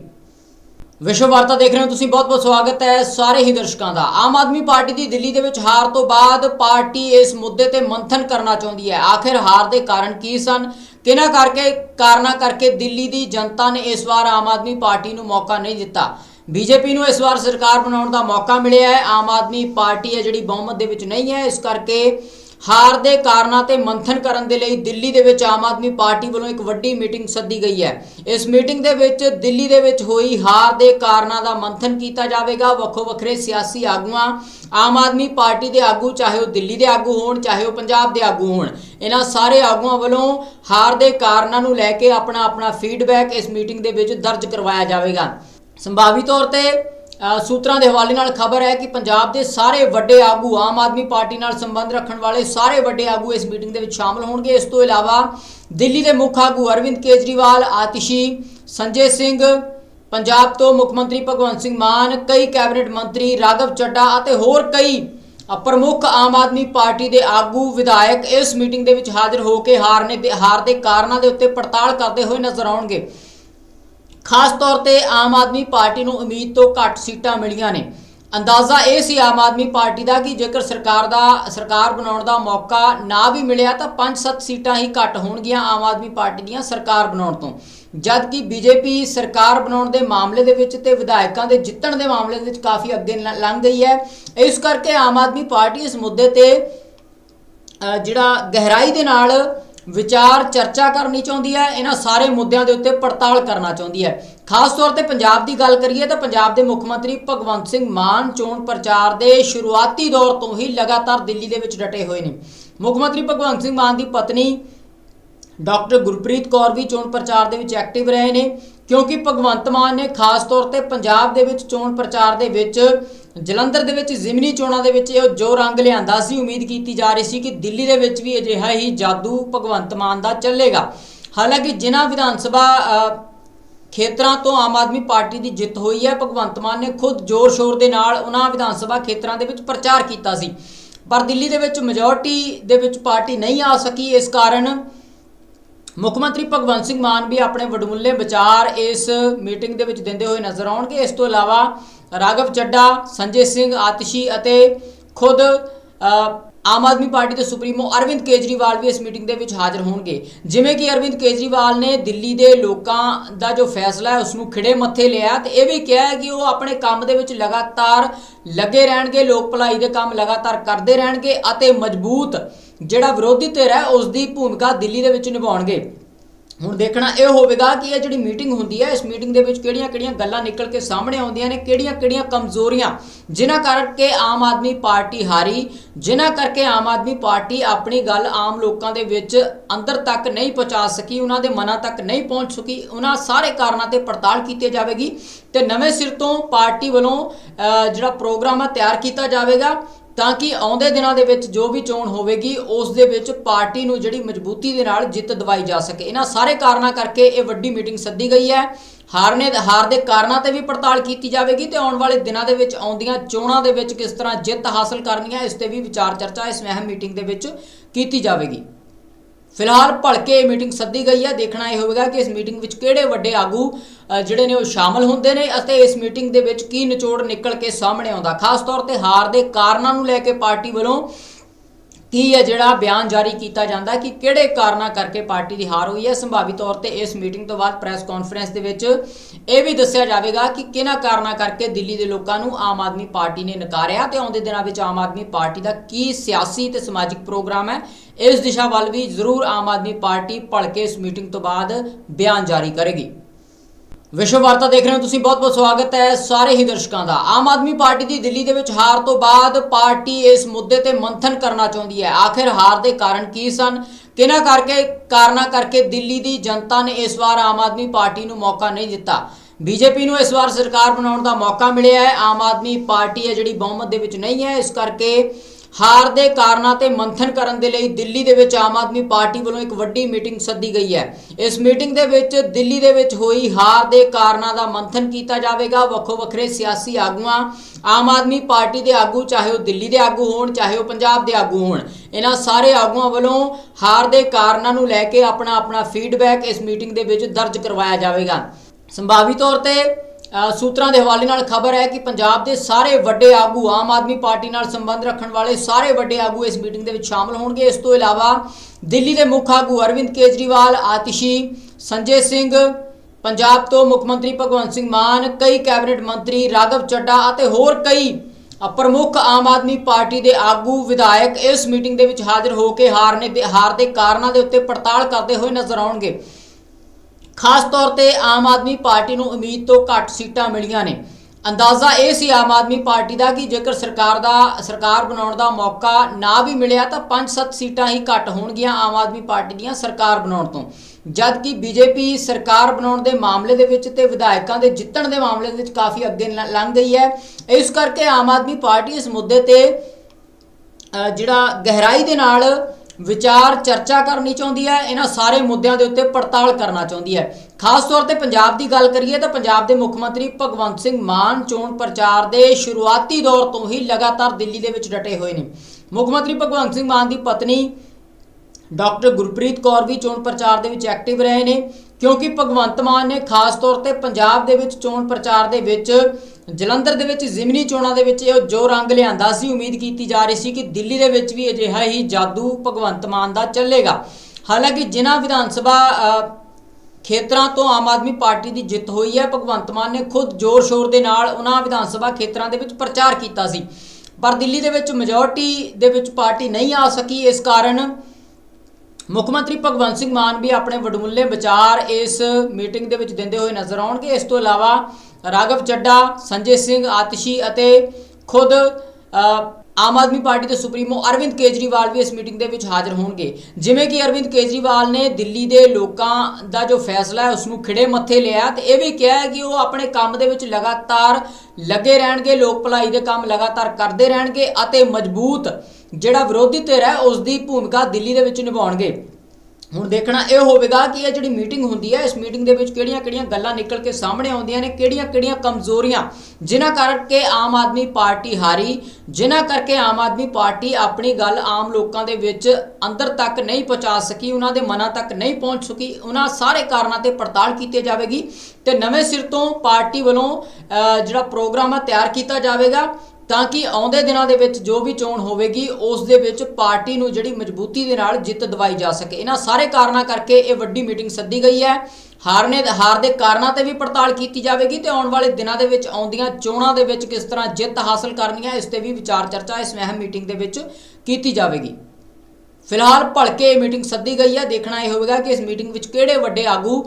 Speaker 1: ਵਿਸ਼ਵ ਵਾਰਤਾ ਦੇਖ ਰਹੇ ਹੋ ਤੁਸੀਂ, ਬਹੁਤ ਬਹੁਤ ਸਵਾਗਤ ਹੈ ਸਾਰੇ ਹੀ ਦਰਸ਼ਕਾਂ ਦਾ। ਆਮ ਆਦਮੀ ਪਾਰਟੀ ਦੀ ਦਿੱਲੀ ਦੇ ਵਿੱਚ ਹਾਰ ਤੋਂ ਬਾਅਦ ਪਾਰਟੀ ਇਸ ਮੁੱਦੇ ਤੇ ਮੰਥਨ ਕਰਨਾ ਚਾਹੁੰਦੀ ਹੈ। ਆਖਿਰ ਹਾਰ ਦੇ ਕਾਰਨ ਕੀ ਸਨ? ਕਿਹਨਾਂ ਕਰਕੇ, ਕਾਰਨਾਂ ਕਰਕੇ ਦਿੱਲੀ ਦੀ ਜਨਤਾ ਨੇ ਇਸ ਵਾਰ ਆਮ ਆਦਮੀ ਪਾਰਟੀ ਨੂੰ ਮੌਕਾ ਨਹੀਂ ਦਿੱਤਾ? ਬੀਜੇਪੀ ਨੂੰ ਇਸ ਵਾਰ ਸਰਕਾਰ ਬਣਾਉਣ ਦਾ ਮੌਕਾ ਮਿਲਿਆ ਹੈ। ਆਮ ਆਦਮੀ ਪਾਰਟੀ ਹੈ ਜਿਹੜੀ ਬਹੁਮਤ ਦੇ ਵਿੱਚ ਨਹੀਂ ਹੈ। ਇਸ ਕਰਕੇ ਹਾਰ ਦੇ ਕਾਰਨਾਂ ਤੇ ਮੰਥਨ ਕਰਨ ਦੇ ਲਈ ਦਿੱਲੀ ਦੇ ਵਿੱਚ ਆਮ ਆਦਮੀ ਪਾਰਟੀ ਵੱਲੋਂ ਇੱਕ ਵੱਡੀ ਮੀਟਿੰਗ ਸੱਦੀ ਗਈ ਹੈ। ਇਸ ਮੀਟਿੰਗ ਦੇ ਵਿੱਚ ਦਿੱਲੀ ਦੇ ਵਿੱਚ ਹੋਈ ਹਾਰ ਦੇ ਕਾਰਨਾਂ ਦਾ ਮੰਥਨ ਕੀਤਾ ਜਾਵੇਗਾ। ਵੱਖੋ ਵੱਖਰੇ ਸਿਆਸੀ ਆਗੂਆਂ, ਆਮ ਆਦਮੀ ਪਾਰਟੀ ਦੇ ਆਗੂ, ਚਾਹੇ ਉਹ ਦਿੱਲੀ ਦੇ ਆਗੂ ਹੋਣ, ਚਾਹੇ ਉਹ ਪੰਜਾਬ ਦੇ ਆਗੂ ਹੋਣ, ਇਹਨਾਂ ਸਾਰੇ ਆਗੂਆਂ ਵੱਲੋਂ ਹਾਰ ਦੇ ਕਾਰਨਾਂ ਨੂੰ ਲੈ ਕੇ ਆਪਣਾ ਆਪਣਾ ਫੀਡਬੈਕ ਇਸ ਮੀਟਿੰਗ ਦੇ ਵਿੱਚ ਦਰਜ ਕਰਵਾਇਆ ਜਾਵੇਗਾ। ਸੰਭਾਵੀ ਤੌਰ ਤੇ ਸੂਤਰਾਂ ਦੇ ਹਵਾਲੇ ਨਾਲ ਖਬਰ ਹੈ ਕਿ ਪੰਜਾਬ ਦੇ ਸਾਰੇ ਵੱਡੇ ਆਗੂ, ਆਮ ਆਦਮੀ ਪਾਰਟੀ ਨਾਲ ਸੰਬੰਧ ਰੱਖਣ ਵਾਲੇ ਸਾਰੇ ਵੱਡੇ ਆਗੂ ਇਸ ਮੀਟਿੰਗ ਦੇ ਵਿੱਚ ਸ਼ਾਮਲ ਹੋਣਗੇ। ਇਸ ਤੋਂ ਇਲਾਵਾ ਦਿੱਲੀ ਦੇ ਮੁੱਖ ਆਗੂ ਅਰਵਿੰਦ ਕੇਜਰੀਵਾਲ, ਆਤਿਸ਼ੀ ਸੰਜੇ ਸਿੰਘ, ਪੰਜਾਬ ਤੋਂ ਮੁੱਖ ਮੰਤਰੀ ਭਗਵੰਤ ਸਿੰਘ ਮਾਨ, ਕਈ ਕੈਬਨਿਟ ਮੰਤਰੀ ਰਾਘਵ ਚੱਡਾ ਅਤੇ ਹੋਰ ਕਈ ਪ੍ਰਮੁੱਖ ਆਮ ਆਦਮੀ ਪਾਰਟੀ ਦੇ ਆਗੂ ਵਿਧਾਇਕ ਇਸ ਮੀਟਿੰਗ ਦੇ ਵਿੱਚ ਹਾਜ਼ਰ ਹੋ ਕੇ ਹਾਰਨੇ ਦੇ ਹਾਰ ਦੇ ਕਾਰਨਾਂ ਦੇ ਉੱਤੇ ਪੜਤਾਲ ਕਰਦੇ ਹੋਏ ਨਜ਼ਰ ਆਉਣਗੇ। ਖਾਸ ਤੌਰ ਤੇ ਆਮ ਆਦਮੀ ਪਾਰਟੀ ਨੂੰ ਉਮੀਦ ਤੋਂ ਘੱਟ ਸੀਟਾਂ ਮਿਲੀਆਂ ਨੇ। ਅੰਦਾਜ਼ਾ ਇਹ ਸੀ ਆਮ ਆਦਮੀ ਪਾਰਟੀ ਦਾ ਕਿ ਜੇਕਰ ਸਰਕਾਰ ਦਾ, ਸਰਕਾਰ ਬਣਾਉਣ ਦਾ ਮੌਕਾ ਨਾ ਵੀ ਮਿਲਿਆ ਤਾਂ 5-7 ਸੀਟਾਂ ਹੀ ਘੱਟ ਹੋਣਗੀਆਂ ਆਮ ਆਦਮੀ ਪਾਰਟੀ ਦੀਆਂ ਸਰਕਾਰ ਬਣਾਉਣ ਤੋਂ। ਜਦ ਕਿ ਬੀਜੇਪੀ ਸਰਕਾਰ ਬਣਾਉਣ ਦੇ ਮਾਮਲੇ ਦੇ ਵਿੱਚ ਤੇ ਵਿਧਾਇਕਾਂ ਦੇ ਜਿੱਤਣ ਦੇ ਮਾਮਲੇ ਦੇ ਵਿੱਚ ਕਾਫੀ ਅੱਗੇ ਲ- ਲੰਘ ਗਈ ਹੈ। ਇਸ ਕਰਕੇ ਆਮ ਆਦਮੀ ਪਾਰਟੀ ਇਸ ਮੁੱਦੇ ਤੇ ਜਿਹੜਾ ਗਹਿਰਾਈ ਦੇ ਨਾਲ ਵਿਚਾਰ ਚਰਚਾ ਕਰਨੀ ਚਾਹੁੰਦੀ ਹੈ, ਇਹਨਾਂ ਸਾਰੇ ਮੁੱਦਿਆਂ ਦੇ ਉੱਤੇ ਪੜਤਾਲ ਕਰਨਾ ਚਾਹੁੰਦੀ ਹੈ। ਖਾਸ ਤੌਰ ਤੇ ਪੰਜਾਬ ਦੀ ਗੱਲ ਕਰੀਏ ਤਾਂ ਪੰਜਾਬ ਦੇ ਮੁੱਖ ਮੰਤਰੀ ਭਗਵੰਤ ਸਿੰਘ ਮਾਨ ਚੋਣ ਪ੍ਰਚਾਰ ਦੇ ਸ਼ੁਰੂਆਤੀ ਦੌਰ ਤੋਂ ਹੀ ਲਗਾਤਾਰ ਦਿੱਲੀ ਦੇ ਵਿੱਚ ਡਟੇ ਹੋਏ ਨੇ। ਮੁੱਖ ਮੰਤਰੀ ਭਗਵੰਤ ਸਿੰਘ ਮਾਨ ਦੀ ਪਤਨੀ ਡਾਕਟਰ ਗੁਰਪ੍ਰੀਤ ਕੌਰ ਵੀ ਚੋਣ ਪ੍ਰਚਾਰ ਦੇ ਵਿੱਚ ਐਕਟਿਵ ਰਹੇ ਨੇ, ਕਿਉਂਕਿ ਭਗਵੰਤ ਮਾਨ ਨੇ ਖਾਸ ਤੌਰ ਤੇ ਪੰਜਾਬ ਦੇ ਵਿੱਚ ਚੋਣ ਪ੍ਰਚਾਰ ਦੇ ਵਿੱਚ ਜਲੰਧਰ ਦੇ ਵਿੱਚ ਜ਼ਿਮਨੀ ਚੋਣਾਂ ਦੇ ਵਿੱਚ ਇਹ ਜੋ ਰੰਗ ਲਿਆਂਦਾ ਸੀ। ਉਮੀਦ ਕੀਤੀ ਜਾ ਰਹੀ ਸੀ ਕਿ ਦਿੱਲੀ ਦੇ ਵਿੱਚ ਵੀ ਅਜਿਹਾ ਹੀ ਜਾਦੂ ਭਗਵੰਤ ਮਾਨ ਦਾ ਚੱਲੇਗਾ। ਹਾਲਾਂਕਿ ਜਿਨ੍ਹਾਂ ਵਿਧਾਨ ਸਭਾ ਖੇਤਰਾਂ ਤੋਂ ਆਮ ਆਦਮੀ ਪਾਰਟੀ ਦੀ ਜਿੱਤ ਹੋਈ ਹੈ, ਭਗਵੰਤ ਮਾਨ ਨੇ ਖੁਦ ਜ਼ੋਰ ਸ਼ੋਰ ਦੇ ਨਾਲ ਉਹਨਾਂ ਵਿਧਾਨ ਸਭਾ ਖੇਤਰਾਂ ਦੇ ਵਿੱਚ ਪ੍ਰਚਾਰ ਕੀਤਾ ਸੀ। ਪਰ ਦਿੱਲੀ ਦੇ ਵਿੱਚ ਮੈਜੋਰਟੀ ਦੇ ਵਿੱਚ ਪਾਰਟੀ ਨਹੀਂ ਆ ਸਕੀ। ਇਸ ਕਾਰਨ ਮੁੱਖ ਮੰਤਰੀ ਭਗਵੰਤ ਸਿੰਘ ਮਾਨ ਵੀ ਆਪਣੇ ਵਡਮੁੱਲੇ ਵਿਚਾਰ ਇਸ ਮੀਟਿੰਗ ਦੇ ਵਿੱਚ ਦਿੰਦੇ ਹੋਏ ਨਜ਼ਰ ਆਉਣਗੇ। ਇਸ ਤੋਂ ਇਲਾਵਾ ਰਾਘਵ ਚੱਡਾ, ਸੰਜੇ ਸਿੰਘ, ਆਤਿਸ਼ੀ ਅਤੇ ਖੁਦ ਆਮ ਆਦਮੀ ਪਾਰਟੀ ਦੇ ਸੁਪਰੀਮੋ ਅਰਵਿੰਦ ਕੇਜਰੀਵਾਲ ਵੀ ਇਸ ਮੀਟਿੰਗ ਦੇ ਵਿੱਚ ਹਾਜ਼ਰ ਹੋਣਗੇ। ਜਿਵੇਂ ਕਿ ਅਰਵਿੰਦ ਕੇਜਰੀਵਾਲ ਨੇ ਦਿੱਲੀ ਦੇ ਲੋਕਾਂ ਦਾ ਜੋ ਫੈਸਲਾ ਹੈ ਉਸ ਨੂੰ ਖਿੜੇ ਮੱਥੇ ਲਿਆ ਤੇ ਇਹ ਵੀ ਕਿਹਾ ਹੈ ਕਿ ਉਹ ਆਪਣੇ ਕੰਮ ਦੇ ਵਿੱਚ ਲਗਾਤਾਰ ਲੱਗੇ ਰਹਿਣਗੇ, ਲੋਕ ਭਲਾਈ ਦੇ ਕੰਮ ਲਗਾਤਾਰ ਕਰਦੇ ਰਹਿਣਗੇ ਅਤੇ ਮਜ਼ਬੂਤ ਜਿਹੜਾ ਵਿਰੋਧੀ ਧਿਰ ਹੈ ਉਸ ਦੀ ਭੂਮਿਕਾ ਦਿੱਲੀ ਦੇ ਵਿੱਚ ਨਿਭਾਉਣਗੇ। ਹੁਣ ਦੇਖਣਾ ਇਹ ਹੋਵੇਗਾ ਕਿ ਇਹ ਜਿਹੜੀ ਮੀਟਿੰਗ ਹੁੰਦੀ ਹੈ, ਇਸ ਮੀਟਿੰਗ ਦੇ ਵਿੱਚ ਕਿਹੜੀਆਂ-ਕਿਹੜੀਆਂ ਗੱਲਾਂ ਨਿਕਲ ਕੇ ਸਾਹਮਣੇ ਆਉਂਦੀਆਂ ਨੇ ਕਿਹੜੀਆਂ-ਕਿਹੜੀਆਂ ਕਮਜ਼ੋਰੀਆਂ, ਜਿਨ੍ਹਾਂ ਕਰਕੇ ਆਮ ਆਦਮੀ ਪਾਰਟੀ ਹਾਰੀ, ਜਿਨ੍ਹਾਂ ਕਰਕੇ ਆਮ ਆਦਮੀ ਪਾਰਟੀ ਆਪਣੀ ਗੱਲ ਆਮ ਲੋਕਾਂ ਦੇ ਵਿੱਚ ਅੰਦਰ ਤੱਕ ਨਹੀਂ ਪਹੁੰਚਾ ਸਕੀ, ਉਹਨਾਂ ਦੇ ਮਨਾਂ ਤੱਕ ਨਹੀਂ ਪਹੁੰਚ ਸਕੀ, ਉਹਨਾਂ ਸਾਰੇ ਕਾਰਨਾਂ ਤੇ ਪੜਤਾਲ ਕੀਤੀ ਜਾਵੇਗੀ ਤੇ ਨਵੇਂ ਸਿਰ ਤੋਂ ਪਾਰਟੀ ਵੱਲੋਂ ਜਿਹੜਾ ਪ੍ਰੋਗਰਾਮ ਆ ਤਿਆਰ ਕੀਤਾ ਜਾਵੇਗਾ। ਤਾਂ ਕਿ ਆਉਂਦੇ ਦਿਨਾਂ ਦੇ ਵਿੱਚ ਜੋ ਵੀ ਚੋਣ ਹੋਵੇਗੀ, ਉਸ ਦੇ ਵਿੱਚ ਪਾਰਟੀ ਨੂੰ ਜਿਹੜੀ ਮਜ਼ਬੂਤੀ ਦੇ ਨਾਲ ਜਿੱਤ ਦਿਵਾਈ ਜਾ ਸਕੇ। ਇਹਨਾਂ ਸਾਰੇ ਕਾਰਨਾਂ ਕਰਕੇ ਇਹ ਵੱਡੀ ਮੀਟਿੰਗ ਸੱਦੀ ਗਈ ਹੈ। ਹਾਰਨੇ ਹਾਰ ਦੇ ਕਾਰਨਾਂ ਤੇ ਵੀ ਪੜਤਾਲ ਕੀਤੀ ਜਾਵੇਗੀ ਤੇ ਆਉਣ ਵਾਲੇ ਦਿਨਾਂ ਦੇ ਵਿੱਚ ਆਉਂਦੀਆਂ ਚੋਣਾਂ ਦੇ ਵਿੱਚ ਕਿਸ ਤਰ੍ਹਾਂ ਜਿੱਤ ਹਾਸਲ ਕਰਨੀ ਹੈ, ਇਸ ਤੇ ਵੀ ਵਿਚਾਰ ਚਰਚਾ ਇਸ ਅਹਿਮ ਮੀਟਿੰਗ ਦੇ ਵਿੱਚ ਕੀਤੀ ਜਾਵੇਗੀ। ਫਿਲਹਾਲ ਭਲਕੇ ਇਹ ਮੀਟਿੰਗ ਸੱਦੀ ਗਈ ਹੈ। ਦੇਖਣਾ ਇਹ ਹੋਵੇਗਾ ਕਿ ਇਸ ਮੀਟਿੰਗ ਵਿੱਚ ਕਿਹੜੇ ਵੱਡੇ ਆਗੂ ਜਿਹੜੇ ਨੇ ਉਹ ਸ਼ਾਮਲ ਹੁੰਦੇ ਨੇ ਅਤੇ ਇਸ ਮੀਟਿੰਗ ਦੇ ਵਿੱਚ ਕੀ ਨਿਚੋੜ ਨਿਕਲ ਕੇ ਸਾਹਮਣੇ ਆਉਂਦਾ। ਖਾਸ ਤੌਰ ਤੇ ਹਾਰ ਦੇ ਕਾਰਨਾਂ ਨੂੰ ਲੈ ਕੇ ਪਾਰਟੀ ਵੱਲੋਂ ਕੀ ਹੈ ਜਿਹੜਾ ਬਿਆਨ ਜਾਰੀ ਕੀਤਾ ਜਾਂਦਾ ਕਿ ਕਿਹੜੇ ਕਾਰਨਾਂ ਕਰਕੇ ਪਾਰਟੀ ਦੀ ਹਾਰ ਹੋਈ ਹੈ। ਸੰਭਾਵੀ ਤੌਰ ਤੇ ਇਸ ਮੀਟਿੰਗ ਤੋਂ ਬਾਅਦ ਪ੍ਰੈਸ ਕਾਨਫਰੰਸ ਦੇ ਵਿੱਚ ਇਹ ਵੀ ਦੱਸਿਆ ਜਾਵੇਗਾ ਕਿ ਕਿਹਨਾਂ ਕਾਰਨਾਂ ਕਰਕੇ ਦਿੱਲੀ ਦੇ ਲੋਕਾਂ ਨੂੰ ਆਮ ਆਦਮੀ ਪਾਰਟੀ ਨੇ ਨਕਾਰਿਆ ਤੇ ਆਉਂਦੇ ਦਿਨਾਂ ਵਿੱਚ ਆਮ ਆਦਮੀ ਪਾਰਟੀ ਦਾ ਕੀ ਸਿਆਸੀ ਤੇ ਸਮਾਜਿਕ ਪ੍ਰੋਗਰਾਮ ਹੈ ਇਸ ਦਿਸ਼ਾ ਵੱਲ ਵੀ ਜ਼ਰੂਰ ਆਮ ਆਦਮੀ ਪਾਰਟੀ ਭਲਕੇ ਇਸ ਮੀਟਿੰਗ ਤੋਂ ਬਾਅਦ ਬਿਆਨ ਜਾਰੀ ਕਰੇਗੀ। ਵਿਸ਼ਵ ਵਾਰਤਾ ਦੇਖ ਰਹੇ ਹੋ ਤੁਸੀਂ ਬਹੁਤ ਬਹੁਤ ਸਵਾਗਤ ਹੈ ਸਾਰੇ ਹੀ ਦਰਸ਼ਕਾਂ ਦਾ। ਆਮ ਆਦਮੀ ਪਾਰਟੀ ਦੀ ਦਿੱਲੀ ਦੇ ਵਿੱਚ ਹਾਰ ਤੋਂ ਬਾਅਦ ਪਾਰਟੀ ਇਸ ਮੁੱਦੇ ਤੇ ਮੰਥਨ ਕਰਨਾ ਚਾਹੁੰਦੀ ਹੈ। ਆਖਿਰ ਹਾਰ ਦੇ ਕਾਰਨ ਕੀ ਸਨ? ਕਿਹਨਾਂ ਕਰਕੇ, ਕਾਰਨਾਂ ਕਰਕੇ ਦਿੱਲੀ ਦੀ ਜਨਤਾ ਨੇ ਇਸ ਵਾਰ ਆਮ ਆਦਮੀ ਪਾਰਟੀ ਨੂੰ ਮੌਕਾ ਨਹੀਂ ਦਿੱਤਾ? ਬੀਜੇਪੀ ਨੂੰ ਇਸ ਵਾਰ ਸਰਕਾਰ ਬਣਾਉਣ ਦਾ ਮੌਕਾ ਮਿਲਿਆ ਹੈ। ਆਮ ਆਦਮੀ ਪਾਰਟੀ ਹੈ ਜਿਹੜੀ ਬਹੁਮਤ ਦੇ ਵਿੱਚ ਨਹੀਂ ਹੈ। ਇਸ ਕਰਕੇ ਹਾਰ ਦੇ ਕਾਰਨਾਂ ਤੇ ਮੰਥਨ ਕਰਨ ਦੇ ਲਈ ਦਿੱਲੀ ਦੇ ਵਿੱਚ ਆਮ ਆਦਮੀ ਪਾਰਟੀ ਵੱਲੋਂ ਇੱਕ ਵੱਡੀ ਮੀਟਿੰਗ ਸੱਦੀ ਗਈ ਹੈ। ਇਸ ਮੀਟਿੰਗ ਦੇ ਵਿੱਚ ਦਿੱਲੀ ਦੇ ਵਿੱਚ ਹੋਈ ਹਾਰ ਦੇ ਕਾਰਨਾਂ ਦਾ ਮੰਥਨ ਕੀਤਾ ਜਾਵੇਗਾ। ਵੱਖੋ ਵੱਖਰੇ ਸਿਆਸੀ ਆਗੂਆਂ, ਆਮ ਆਦਮੀ ਪਾਰਟੀ ਦੇ ਆਗੂ, ਚਾਹੇ ਉਹ ਦਿੱਲੀ ਦੇ ਆਗੂ ਹੋਣ, ਚਾਹੇ ਉਹ ਪੰਜਾਬ ਦੇ ਆਗੂ ਹੋਣ, ਇਹਨਾਂ ਸਾਰੇ ਆਗੂਆਂ ਵੱਲੋਂ ਹਾਰ ਦੇ ਕਾਰਨਾਂ ਨੂੰ ਲੈ ਕੇ ਆਪਣਾ ਆਪਣਾ ਫੀਡਬੈਕ ਇਸ ਮੀਟਿੰਗ ਦੇ ਵਿੱਚ ਦਰਜ ਕਰਵਾਇਆ ਜਾਵੇਗਾ। ਸੰਭਾਵੀ ਤੌਰ ਤੇ ਸੂਤਰਾਂ ਦੇ ਹਵਾਲੇ ਨਾਲ ਖਬਰ ਹੈ ਕਿ ਪੰਜਾਬ ਦੇ ਸਾਰੇ ਵੱਡੇ ਆਗੂ ਆਮ ਆਦਮੀ ਪਾਰਟੀ ਨਾਲ ਸੰਬੰਧ ਰੱਖਣ ਵਾਲੇ ਸਾਰੇ ਵੱਡੇ ਆਗੂ ਇਸ ਮੀਟਿੰਗ ਦੇ ਵਿੱਚ ਸ਼ਾਮਲ ਹੋਣਗੇ। ਇਸ ਤੋਂ ਇਲਾਵਾ ਦਿੱਲੀ ਦੇ ਮੁੱਖ ਆਗੂ ਅਰਵਿੰਦ ਕੇਜਰੀਵਾਲ, ਆਤਿਸ਼ੀ ਸੰਜੇ ਸਿੰਘ, ਪੰਜਾਬ ਤੋਂ ਮੁੱਖ ਮੰਤਰੀ ਭਗਵੰਤ ਸਿੰਘ ਮਾਨ, ਕਈ ਕੈਬਨਿਟ ਮੰਤਰੀ ਰਾਘਵ ਚੱਡਾ ਅਤੇ ਹੋਰ ਕਈ ਪ੍ਰਮੁੱਖ ਆਮ ਆਦਮੀ ਪਾਰਟੀ ਦੇ ਆਗੂ ਵਿਧਾਇਕ ਇਸ ਮੀਟਿੰਗ ਦੇ ਵਿੱਚ ਹਾਜ਼ਰ ਹੋ ਕੇ ਹਾਰਨੇ ਦੇ ਹਾਰ ਦੇ ਕਾਰਨਾਂ ਦੇ ਉੱਤੇ ਪੜਤਾਲ ਕਰਦੇ ਹੋਏ ਨਜ਼ਰ ਆਉਣਗੇ। ਖਾਸ ਤੌਰ ਤੇ ਆਮ ਆਦਮੀ ਪਾਰਟੀ ਨੂੰ ਉਮੀਦ ਤੋਂ ਘੱਟ ਸੀਟਾਂ ਮਿਲੀਆਂ ਨੇ। ਅੰਦਾਜ਼ਾ ਇਹ ਸੀ ਆਮ ਆਦਮੀ ਪਾਰਟੀ ਦਾ ਕਿ ਜੇਕਰ ਸਰਕਾਰ ਦਾ, ਸਰਕਾਰ ਬਣਾਉਣ ਦਾ ਮੌਕਾ ਨਾ ਵੀ ਮਿਲਿਆ ਤਾਂ 5-7 ਸੀਟਾਂ ਹੀ ਘੱਟ ਹੋਣਗੀਆਂ ਆਮ ਆਦਮੀ ਪਾਰਟੀ ਦੀਆਂ ਸਰਕਾਰ ਬਣਾਉਣ ਤੋਂ। ਜਦ ਕਿ ਬੀਜੇਪੀ ਸਰਕਾਰ ਬਣਾਉਣ ਦੇ ਮਾਮਲੇ ਦੇ ਵਿੱਚ ਤੇ ਵਿਧਾਇਕਾਂ ਦੇ ਜਿੱਤਣ ਦੇ ਮਾਮਲੇ ਦੇ ਵਿੱਚ ਕਾਫੀ ਅੱਗੇ ਲ- ਲੰਘ ਗਈ ਹੈ। ਇਸ ਕਰਕੇ ਆਮ ਆਦਮੀ ਪਾਰਟੀ ਇਸ ਮੁੱਦੇ ਤੇ ਜਿਹੜਾ ਗਹਿਰਾਈ ਦੇ ਨਾਲ ਵਿਚਾਰ, ਚਰਚਾ ਕਰਨੀ ਚਾਹੁੰਦੀ ਹੈ, ਇਹਨਾਂ ਸਾਰੇ ਮੁੱਦਿਆਂ ਦੇ ਉੱਤੇ ਪੜਤਾਲ ਕਰਨਾ ਚਾਹੁੰਦੀ ਹੈ। ਖਾਸ ਤੌਰ ਤੇ ਪੰਜਾਬ ਦੀ ਗੱਲ ਕਰੀਏ ਤਾਂ ਪੰਜਾਬ ਦੇ ਮੁੱਖ ਮੰਤਰੀ ਭਗਵੰਤ ਸਿੰਘ ਮਾਨ ਚੋਣ ਪ੍ਰਚਾਰ ਦੇ ਸ਼ੁਰੂਆਤੀ ਦੌਰ ਤੋਂ ਹੀ ਲਗਾਤਾਰ ਦਿੱਲੀ ਦੇ ਵਿੱਚ ਡਟੇ ਹੋਏ ਨੇ। ਮੁੱਖ ਮੰਤਰੀ ਭਗਵੰਤ ਸਿੰਘ ਮਾਨ ਦੀ ਪਤਨੀ ਡਾਕਟਰ ਗੁਰਪ੍ਰੀਤ ਕੌਰ ਵੀ ਚੋਣ ਪ੍ਰਚਾਰ ਦੇ ਵਿੱਚ ਐਕਟਿਵ ਰਹੇ ਨੇ, ਕਿਉਂਕਿ ਭਗਵੰਤ ਮਾਨ ਨੇ ਖਾਸ ਤੌਰ ਤੇ ਪੰਜਾਬ ਦੇ ਵਿੱਚ ਚੋਣ ਪ੍ਰਚਾਰ ਦੇ ਵਿੱਚ ਜਲੰਧਰ ਦੇ ਵਿੱਚ ਜ਼ਿਮਨੀ ਚੋਣਾਂ ਦੇ ਵਿੱਚ ਇਹ ਜੋ ਰੰਗ ਲਿਆਂਦਾ ਸੀ, ਉਮੀਦ ਕੀਤੀ ਜਾ ਰਹੀ ਸੀ ਕਿ ਦਿੱਲੀ ਦੇ ਵਿੱਚ ਵੀ ਅਜਿਹਾ ਹੀ ਜਾਦੂ ਭਗਵੰਤ ਮਾਨ ਦਾ ਚੱਲੇਗਾ। ਹਾਲਾਂਕਿ ਜਿਨ੍ਹਾਂ ਵਿਧਾਨ ਸਭਾ ਖੇਤਰਾਂ ਤੋਂ ਆਮ ਆਦਮੀ ਪਾਰਟੀ ਦੀ ਜਿੱਤ ਹੋਈ ਹੈ, ਭਗਵੰਤ ਮਾਨ ਨੇ ਖੁਦ ਜ਼ੋਰ ਸ਼ੋਰ ਦੇ ਨਾਲ ਉਹਨਾਂ ਵਿਧਾਨ ਸਭਾ ਖੇਤਰਾਂ ਦੇ ਵਿੱਚ ਪ੍ਰਚਾਰ ਕੀਤਾ ਸੀ। ਪਰ ਦਿੱਲੀ ਦੇ ਵਿੱਚ ਮੈਜੋਰਟੀ ਦੇ ਵਿੱਚ ਪਾਰਟੀ ਨਹੀਂ ਆ ਸਕੀ, ਇਸ ਕਾਰਨ ਮੁੱਖ ਮੰਤਰੀ ਭਗਵੰਤ ਸਿੰਘ ਮਾਨ ਵੀ ਆਪਣੇ ਵਡਮੁੱਲੇ ਵਿਚਾਰ ਇਸ ਮੀਟਿੰਗ ਦੇ ਵਿੱਚ ਦਿੰਦੇ ਹੋਏ ਨਜ਼ਰ ਆਉਣਗੇ। ਇਸ ਤੋਂ ਇਲਾਵਾ ਰਾਘਵ ਚੱਡਾ ਸੰਜੇ ਸਿੰਘ, ਆਤਿਸ਼ੀ ਅਤੇ ਖੁਦ ਆਮ ਆਦਮੀ ਪਾਰਟੀ ਦੇ ਸੁਪਰੀਮੋ ਅਰਵਿੰਦ ਕੇਜਰੀਵਾਲ ਵੀ ਇਸ ਮੀਟਿੰਗ ਦੇ ਵਿੱਚ ਹਾਜ਼ਰ ਹੋਣਗੇ। ਜਿਵੇਂ ਕਿ ਅਰਵਿੰਦ ਕੇਜਰੀਵਾਲ ਨੇ ਦਿੱਲੀ ਦੇ ਲੋਕਾਂ ਦਾ ਜੋ ਫੈਸਲਾ ਹੈ ਉਸ ਨੂੰ ਖਿੜੇ ਮੱਥੇ ਲਿਆ ਤੇ ਇਹ ਵੀ ਕਿਹਾ ਹੈ ਕਿ ਉਹ ਆਪਣੇ ਕੰਮ ਦੇ ਵਿੱਚ ਲਗਾਤਾਰ ਲੱਗੇ ਰਹਿਣਗੇ, ਲੋਕ ਭਲਾਈ ਦੇ ਕੰਮ ਲਗਾਤਾਰ ਕਰਦੇ ਰਹਿਣਗੇ ਅਤੇ ਮਜ਼ਬੂਤ ਜਿਹੜਾ ਵਿਰੋਧੀ ਧਿਰ ਹੈ ਉਸ ਦੀ ਭੂਮਿਕਾ ਦਿੱਲੀ ਦੇ ਵਿੱਚ ਨਿਭਾਉਣਗੇ। ਹੁਣ ਦੇਖਣਾ ਇਹ ਹੋਵੇਗਾ ਕਿ ਇਹ ਜਿਹੜੀ ਮੀਟਿੰਗ ਹੁੰਦੀ ਹੈ, ਇਸ ਮੀਟਿੰਗ ਦੇ ਵਿੱਚ ਕਿਹੜੀਆਂ-ਕਿਹੜੀਆਂ ਗੱਲਾਂ ਨਿਕਲ ਕੇ ਸਾਹਮਣੇ ਆਉਂਦੀਆਂ ਨੇ ਕਿਹੜੀਆਂ-ਕਿਹੜੀਆਂ ਕਮਜ਼ੋਰੀਆਂ, ਜਿਨ੍ਹਾਂ ਕਰਕੇ ਆਮ ਆਦਮੀ ਪਾਰਟੀ ਹਾਰੀ, ਜਿਨ੍ਹਾਂ ਕਰਕੇ ਆਮ ਆਦਮੀ ਪਾਰਟੀ ਆਪਣੀ ਗੱਲ ਆਮ ਲੋਕਾਂ ਦੇ ਵਿੱਚ ਅੰਦਰ ਤੱਕ ਨਹੀਂ ਪਹੁੰਚਾ ਸਕੀ, ਉਹਨਾਂ ਦੇ ਮਨਾਂ ਤੱਕ ਨਹੀਂ ਪਹੁੰਚ ਸਕੀ, ਉਹਨਾਂ ਸਾਰੇ ਕਾਰਨਾਂ ਤੇ ਪੜਤਾਲ ਕੀਤੀ ਜਾਵੇਗੀ ਤੇ ਨਵੇਂ ਸਿਰ ਤੋਂ ਪਾਰਟੀ ਵੱਲੋਂ ਜਿਹੜਾ ਪ੍ਰੋਗਰਾਮ ਆ ਤਿਆਰ ਕੀਤਾ ਜਾਵੇਗਾ। ਤਾਂ ਕਿ ਆਉਂਦੇ ਦਿਨਾਂ ਦੇ ਵਿੱਚ ਜੋ ਵੀ ਚੋਣ ਹੋਵੇਗੀ, ਉਸ ਦੇ ਵਿੱਚ ਪਾਰਟੀ ਨੂੰ ਜਿਹੜੀ ਮਜ਼ਬੂਤੀ ਦੇ ਨਾਲ ਜਿੱਤ ਦਿਵਾਈ ਜਾ ਸਕੇ। ਇਹਨਾਂ ਸਾਰੇ ਕਾਰਨਾਂ ਕਰਕੇ ਇਹ ਵੱਡੀ ਮੀਟਿੰਗ ਸੱਦੀ ਗਈ ਹੈ। ਹਾਰਨੇ ਹਾਰ ਦੇ ਕਾਰਨਾਂ ਤੇ ਵੀ ਪੜਤਾਲ ਕੀਤੀ ਜਾਵੇਗੀ ਤੇ ਆਉਣ ਵਾਲੇ ਦਿਨਾਂ ਦੇ ਵਿੱਚ ਆਉਂਦੀਆਂ ਚੋਣਾਂ ਦੇ ਵਿੱਚ ਕਿਸ ਤਰ੍ਹਾਂ ਜਿੱਤ ਹਾਸਲ ਕਰਨੀ ਹੈ, ਇਸ ਤੇ ਵੀ ਵਿਚਾਰ ਚਰਚਾ ਇਸ ਅਹਿਮ ਮੀਟਿੰਗ ਦੇ ਵਿੱਚ ਕੀਤੀ ਜਾਵੇਗੀ। ਫਿਲਹਾਲ ਭਲਕੇ ਇਹ ਮੀਟਿੰਗ ਸੱਦੀ ਗਈ ਹੈ। ਦੇਖਣਾ ਇਹ ਹੋਵੇਗਾ ਕਿ ਇਸ ਮੀਟਿੰਗ ਵਿੱਚ ਕਿਹੜੇ ਵੱਡੇ ਆਗੂ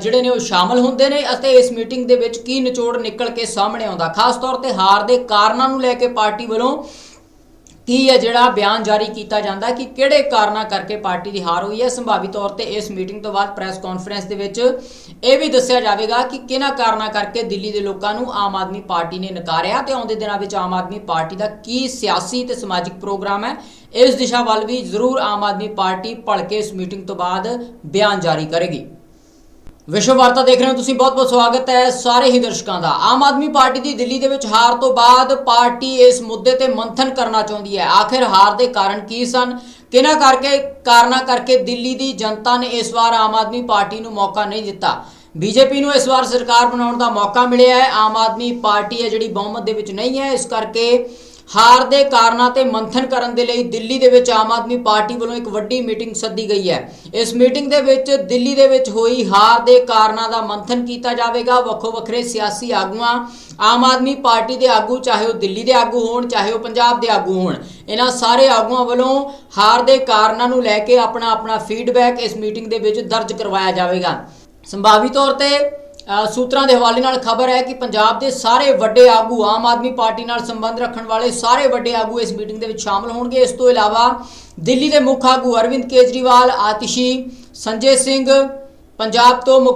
Speaker 1: ਜਿਹੜੇ ਨੇ ਉਹ ਸ਼ਾਮਲ ਹੁੰਦੇ ਨੇ ਅਤੇ ਇਸ ਮੀਟਿੰਗ ਦੇ ਵਿੱਚ ਕੀ ਨਿਚੋੜ ਨਿਕਲ ਕੇ ਸਾਹਮਣੇ ਆਉਂਦਾ। ਖਾਸ ਤੌਰ ਤੇ ਹਾਰ ਦੇ ਕਾਰਨਾਂ ਨੂੰ ਲੈ ਕੇ ਪਾਰਟੀ ਵੱਲੋਂ ਕੀ ਹੈ ਜਿਹੜਾ ਬਿਆਨ ਜਾਰੀ ਕੀਤਾ ਜਾਂਦਾ ਕਿ ਕਿਹੜੇ ਕਾਰਨਾਂ ਕਰਕੇ ਪਾਰਟੀ ਦੀ ਹਾਰ ਹੋਈ ਹੈ। ਸੰਭਾਵੀ ਤੌਰ ਤੇ ਇਸ ਮੀਟਿੰਗ ਤੋਂ ਬਾਅਦ ਪ੍ਰੈਸ ਕਾਨਫਰੰਸ ਦੇ ਵਿੱਚ ਇਹ ਵੀ ਦੱਸਿਆ ਜਾਵੇਗਾ ਕਿ ਕਿਹਨਾਂ ਕਾਰਨਾਂ ਕਰਕੇ ਦਿੱਲੀ ਦੇ ਲੋਕਾਂ ਨੂੰ ਆਮ ਆਦਮੀ ਪਾਰਟੀ ਨੇ ਨਕਾਰਿਆ ਤੇ ਆਉਂਦੇ ਦਿਨਾਂ ਵਿੱਚ ਆਮ ਆਦਮੀ ਪਾਰਟੀ ਦਾ ਕੀ ਸਿਆਸੀ ਤੇ ਸਮਾਜਿਕ ਪ੍ਰੋਗਰਾਮ ਹੈ। ਇਸ ਦਿਸ਼ਾ ਵੱਲ ਵੀ ਜ਼ਰੂਰ ਆਮ ਆਦਮੀ ਪਾਰਟੀ ਭਲਕੇ ਇਸ ਮੀਟਿੰਗ ਤੋਂ ਬਾਅਦ ਬਿਆਨ ਜਾਰੀ ਕਰੇਗੀ। ਵਿਸ਼ਵ ਵਾਰਤਾ ਦੇਖ ਰਹੇ ਹੋ ਤੁਸੀਂ ਬਹੁਤ ਬਹੁਤ ਸਵਾਗਤ ਹੈ ਸਾਰੇ ਹੀ ਦਰਸ਼ਕਾਂ ਦਾ। ਆਮ ਆਦਮੀ ਪਾਰਟੀ ਦੀ ਦਿੱਲੀ ਦੇ ਵਿੱਚ ਹਾਰ ਤੋਂ ਬਾਅਦ ਪਾਰਟੀ ਇਸ ਮੁੱਦੇ ਤੇ ਮੰਥਨ ਕਰਨਾ ਚਾਹੁੰਦੀ ਹੈ। ਆਖਿਰ ਹਾਰ ਦੇ ਕਾਰਨ ਕੀ ਸਨ? ਕਿਹਨਾਂ ਕਰਕੇ, ਕਾਰਨਾਂ ਕਰਕੇ ਦਿੱਲੀ ਦੀ ਜਨਤਾ ਨੇ ਇਸ ਵਾਰ ਆਮ ਆਦਮੀ ਪਾਰਟੀ ਨੂੰ ਮੌਕਾ ਨਹੀਂ ਦਿੱਤਾ? ਬੀਜੇਪੀ ਨੂੰ ਇਸ ਵਾਰ ਸਰਕਾਰ ਬਣਾਉਣ ਦਾ ਮੌਕਾ ਮਿਲਿਆ ਹੈ। ਆਮ ਆਦਮੀ ਪਾਰਟੀ ਹੈ ਜਿਹੜੀ ਬਹੁਮਤ ਦੇ ਵਿੱਚ ਨਹੀਂ ਹੈ। ਇਸ ਕਰਕੇ ਹਾਰ ਦੇ ਕਾਰਨਾਂ ਤੇ ਮੰਥਨ ਕਰਨ ਦੇ ਲਈ ਦਿੱਲੀ ਦੇ ਵਿੱਚ ਆਮ ਆਦਮੀ ਪਾਰਟੀ ਵੱਲੋਂ ਇੱਕ ਵੱਡੀ ਮੀਟਿੰਗ ਸੱਦੀ ਗਈ ਹੈ। ਇਸ ਮੀਟਿੰਗ ਦੇ ਵਿੱਚ ਦਿੱਲੀ ਦੇ ਵਿੱਚ ਹੋਈ ਹਾਰ ਦੇ ਕਾਰਨਾਂ ਦਾ ਮੰਥਨ ਕੀਤਾ ਜਾਵੇਗਾ। ਵੱਖੋ ਵੱਖਰੇ ਸਿਆਸੀ ਆਗੂਆਂ, ਆਮ ਆਦਮੀ ਪਾਰਟੀ ਦੇ ਆਗੂ, ਚਾਹੇ ਉਹ ਦਿੱਲੀ ਦੇ ਆਗੂ ਹੋਣ, ਚਾਹੇ ਉਹ ਪੰਜਾਬ ਦੇ ਆਗੂ ਹੋਣ, ਇਹਨਾਂ ਸਾਰੇ ਆਗੂਆਂ ਵੱਲੋਂ ਹਾਰ ਦੇ ਕਾਰਨਾਂ ਨੂੰ ਲੈ ਕੇ ਆਪਣਾ ਆਪਣਾ ਫੀਡਬੈਕ ਇਸ ਮੀਟਿੰਗ ਦੇ ਵਿੱਚ ਦਰਜ ਕਰਵਾਇਆ ਜਾਵੇਗਾ। ਸੰਭਾਵੀ ਤੌਰ ਤੇ ਸੂਤਰਾਂ ਦੇ ਹਵਾਲੇ ਨਾਲ ਖਬਰ ਹੈ ਕਿ ਪੰਜਾਬ ਦੇ ਸਾਰੇ ਵੱਡੇ ਆਗੂ ਆਮ ਆਦਮੀ ਪਾਰਟੀ ਨਾਲ ਸੰਬੰਧ ਰੱਖਣ ਵਾਲੇ ਸਾਰੇ ਵੱਡੇ ਆਗੂ ਇਸ ਮੀਟਿੰਗ ਦੇ ਵਿੱਚ ਸ਼ਾਮਲ ਹੋਣਗੇ। ਇਸ ਤੋਂ ਇਲਾਵਾ ਦਿੱਲੀ ਦੇ ਮੁੱਖ ਆਗੂ ਅਰਵਿੰਦ ਕੇਜਰੀਵਾਲ, ਆਤਿਸ਼ੀ ਸੰਜੇ ਸਿੰਘ, ਪੰਜਾਬ ਤੋਂ ਮੁੱਖ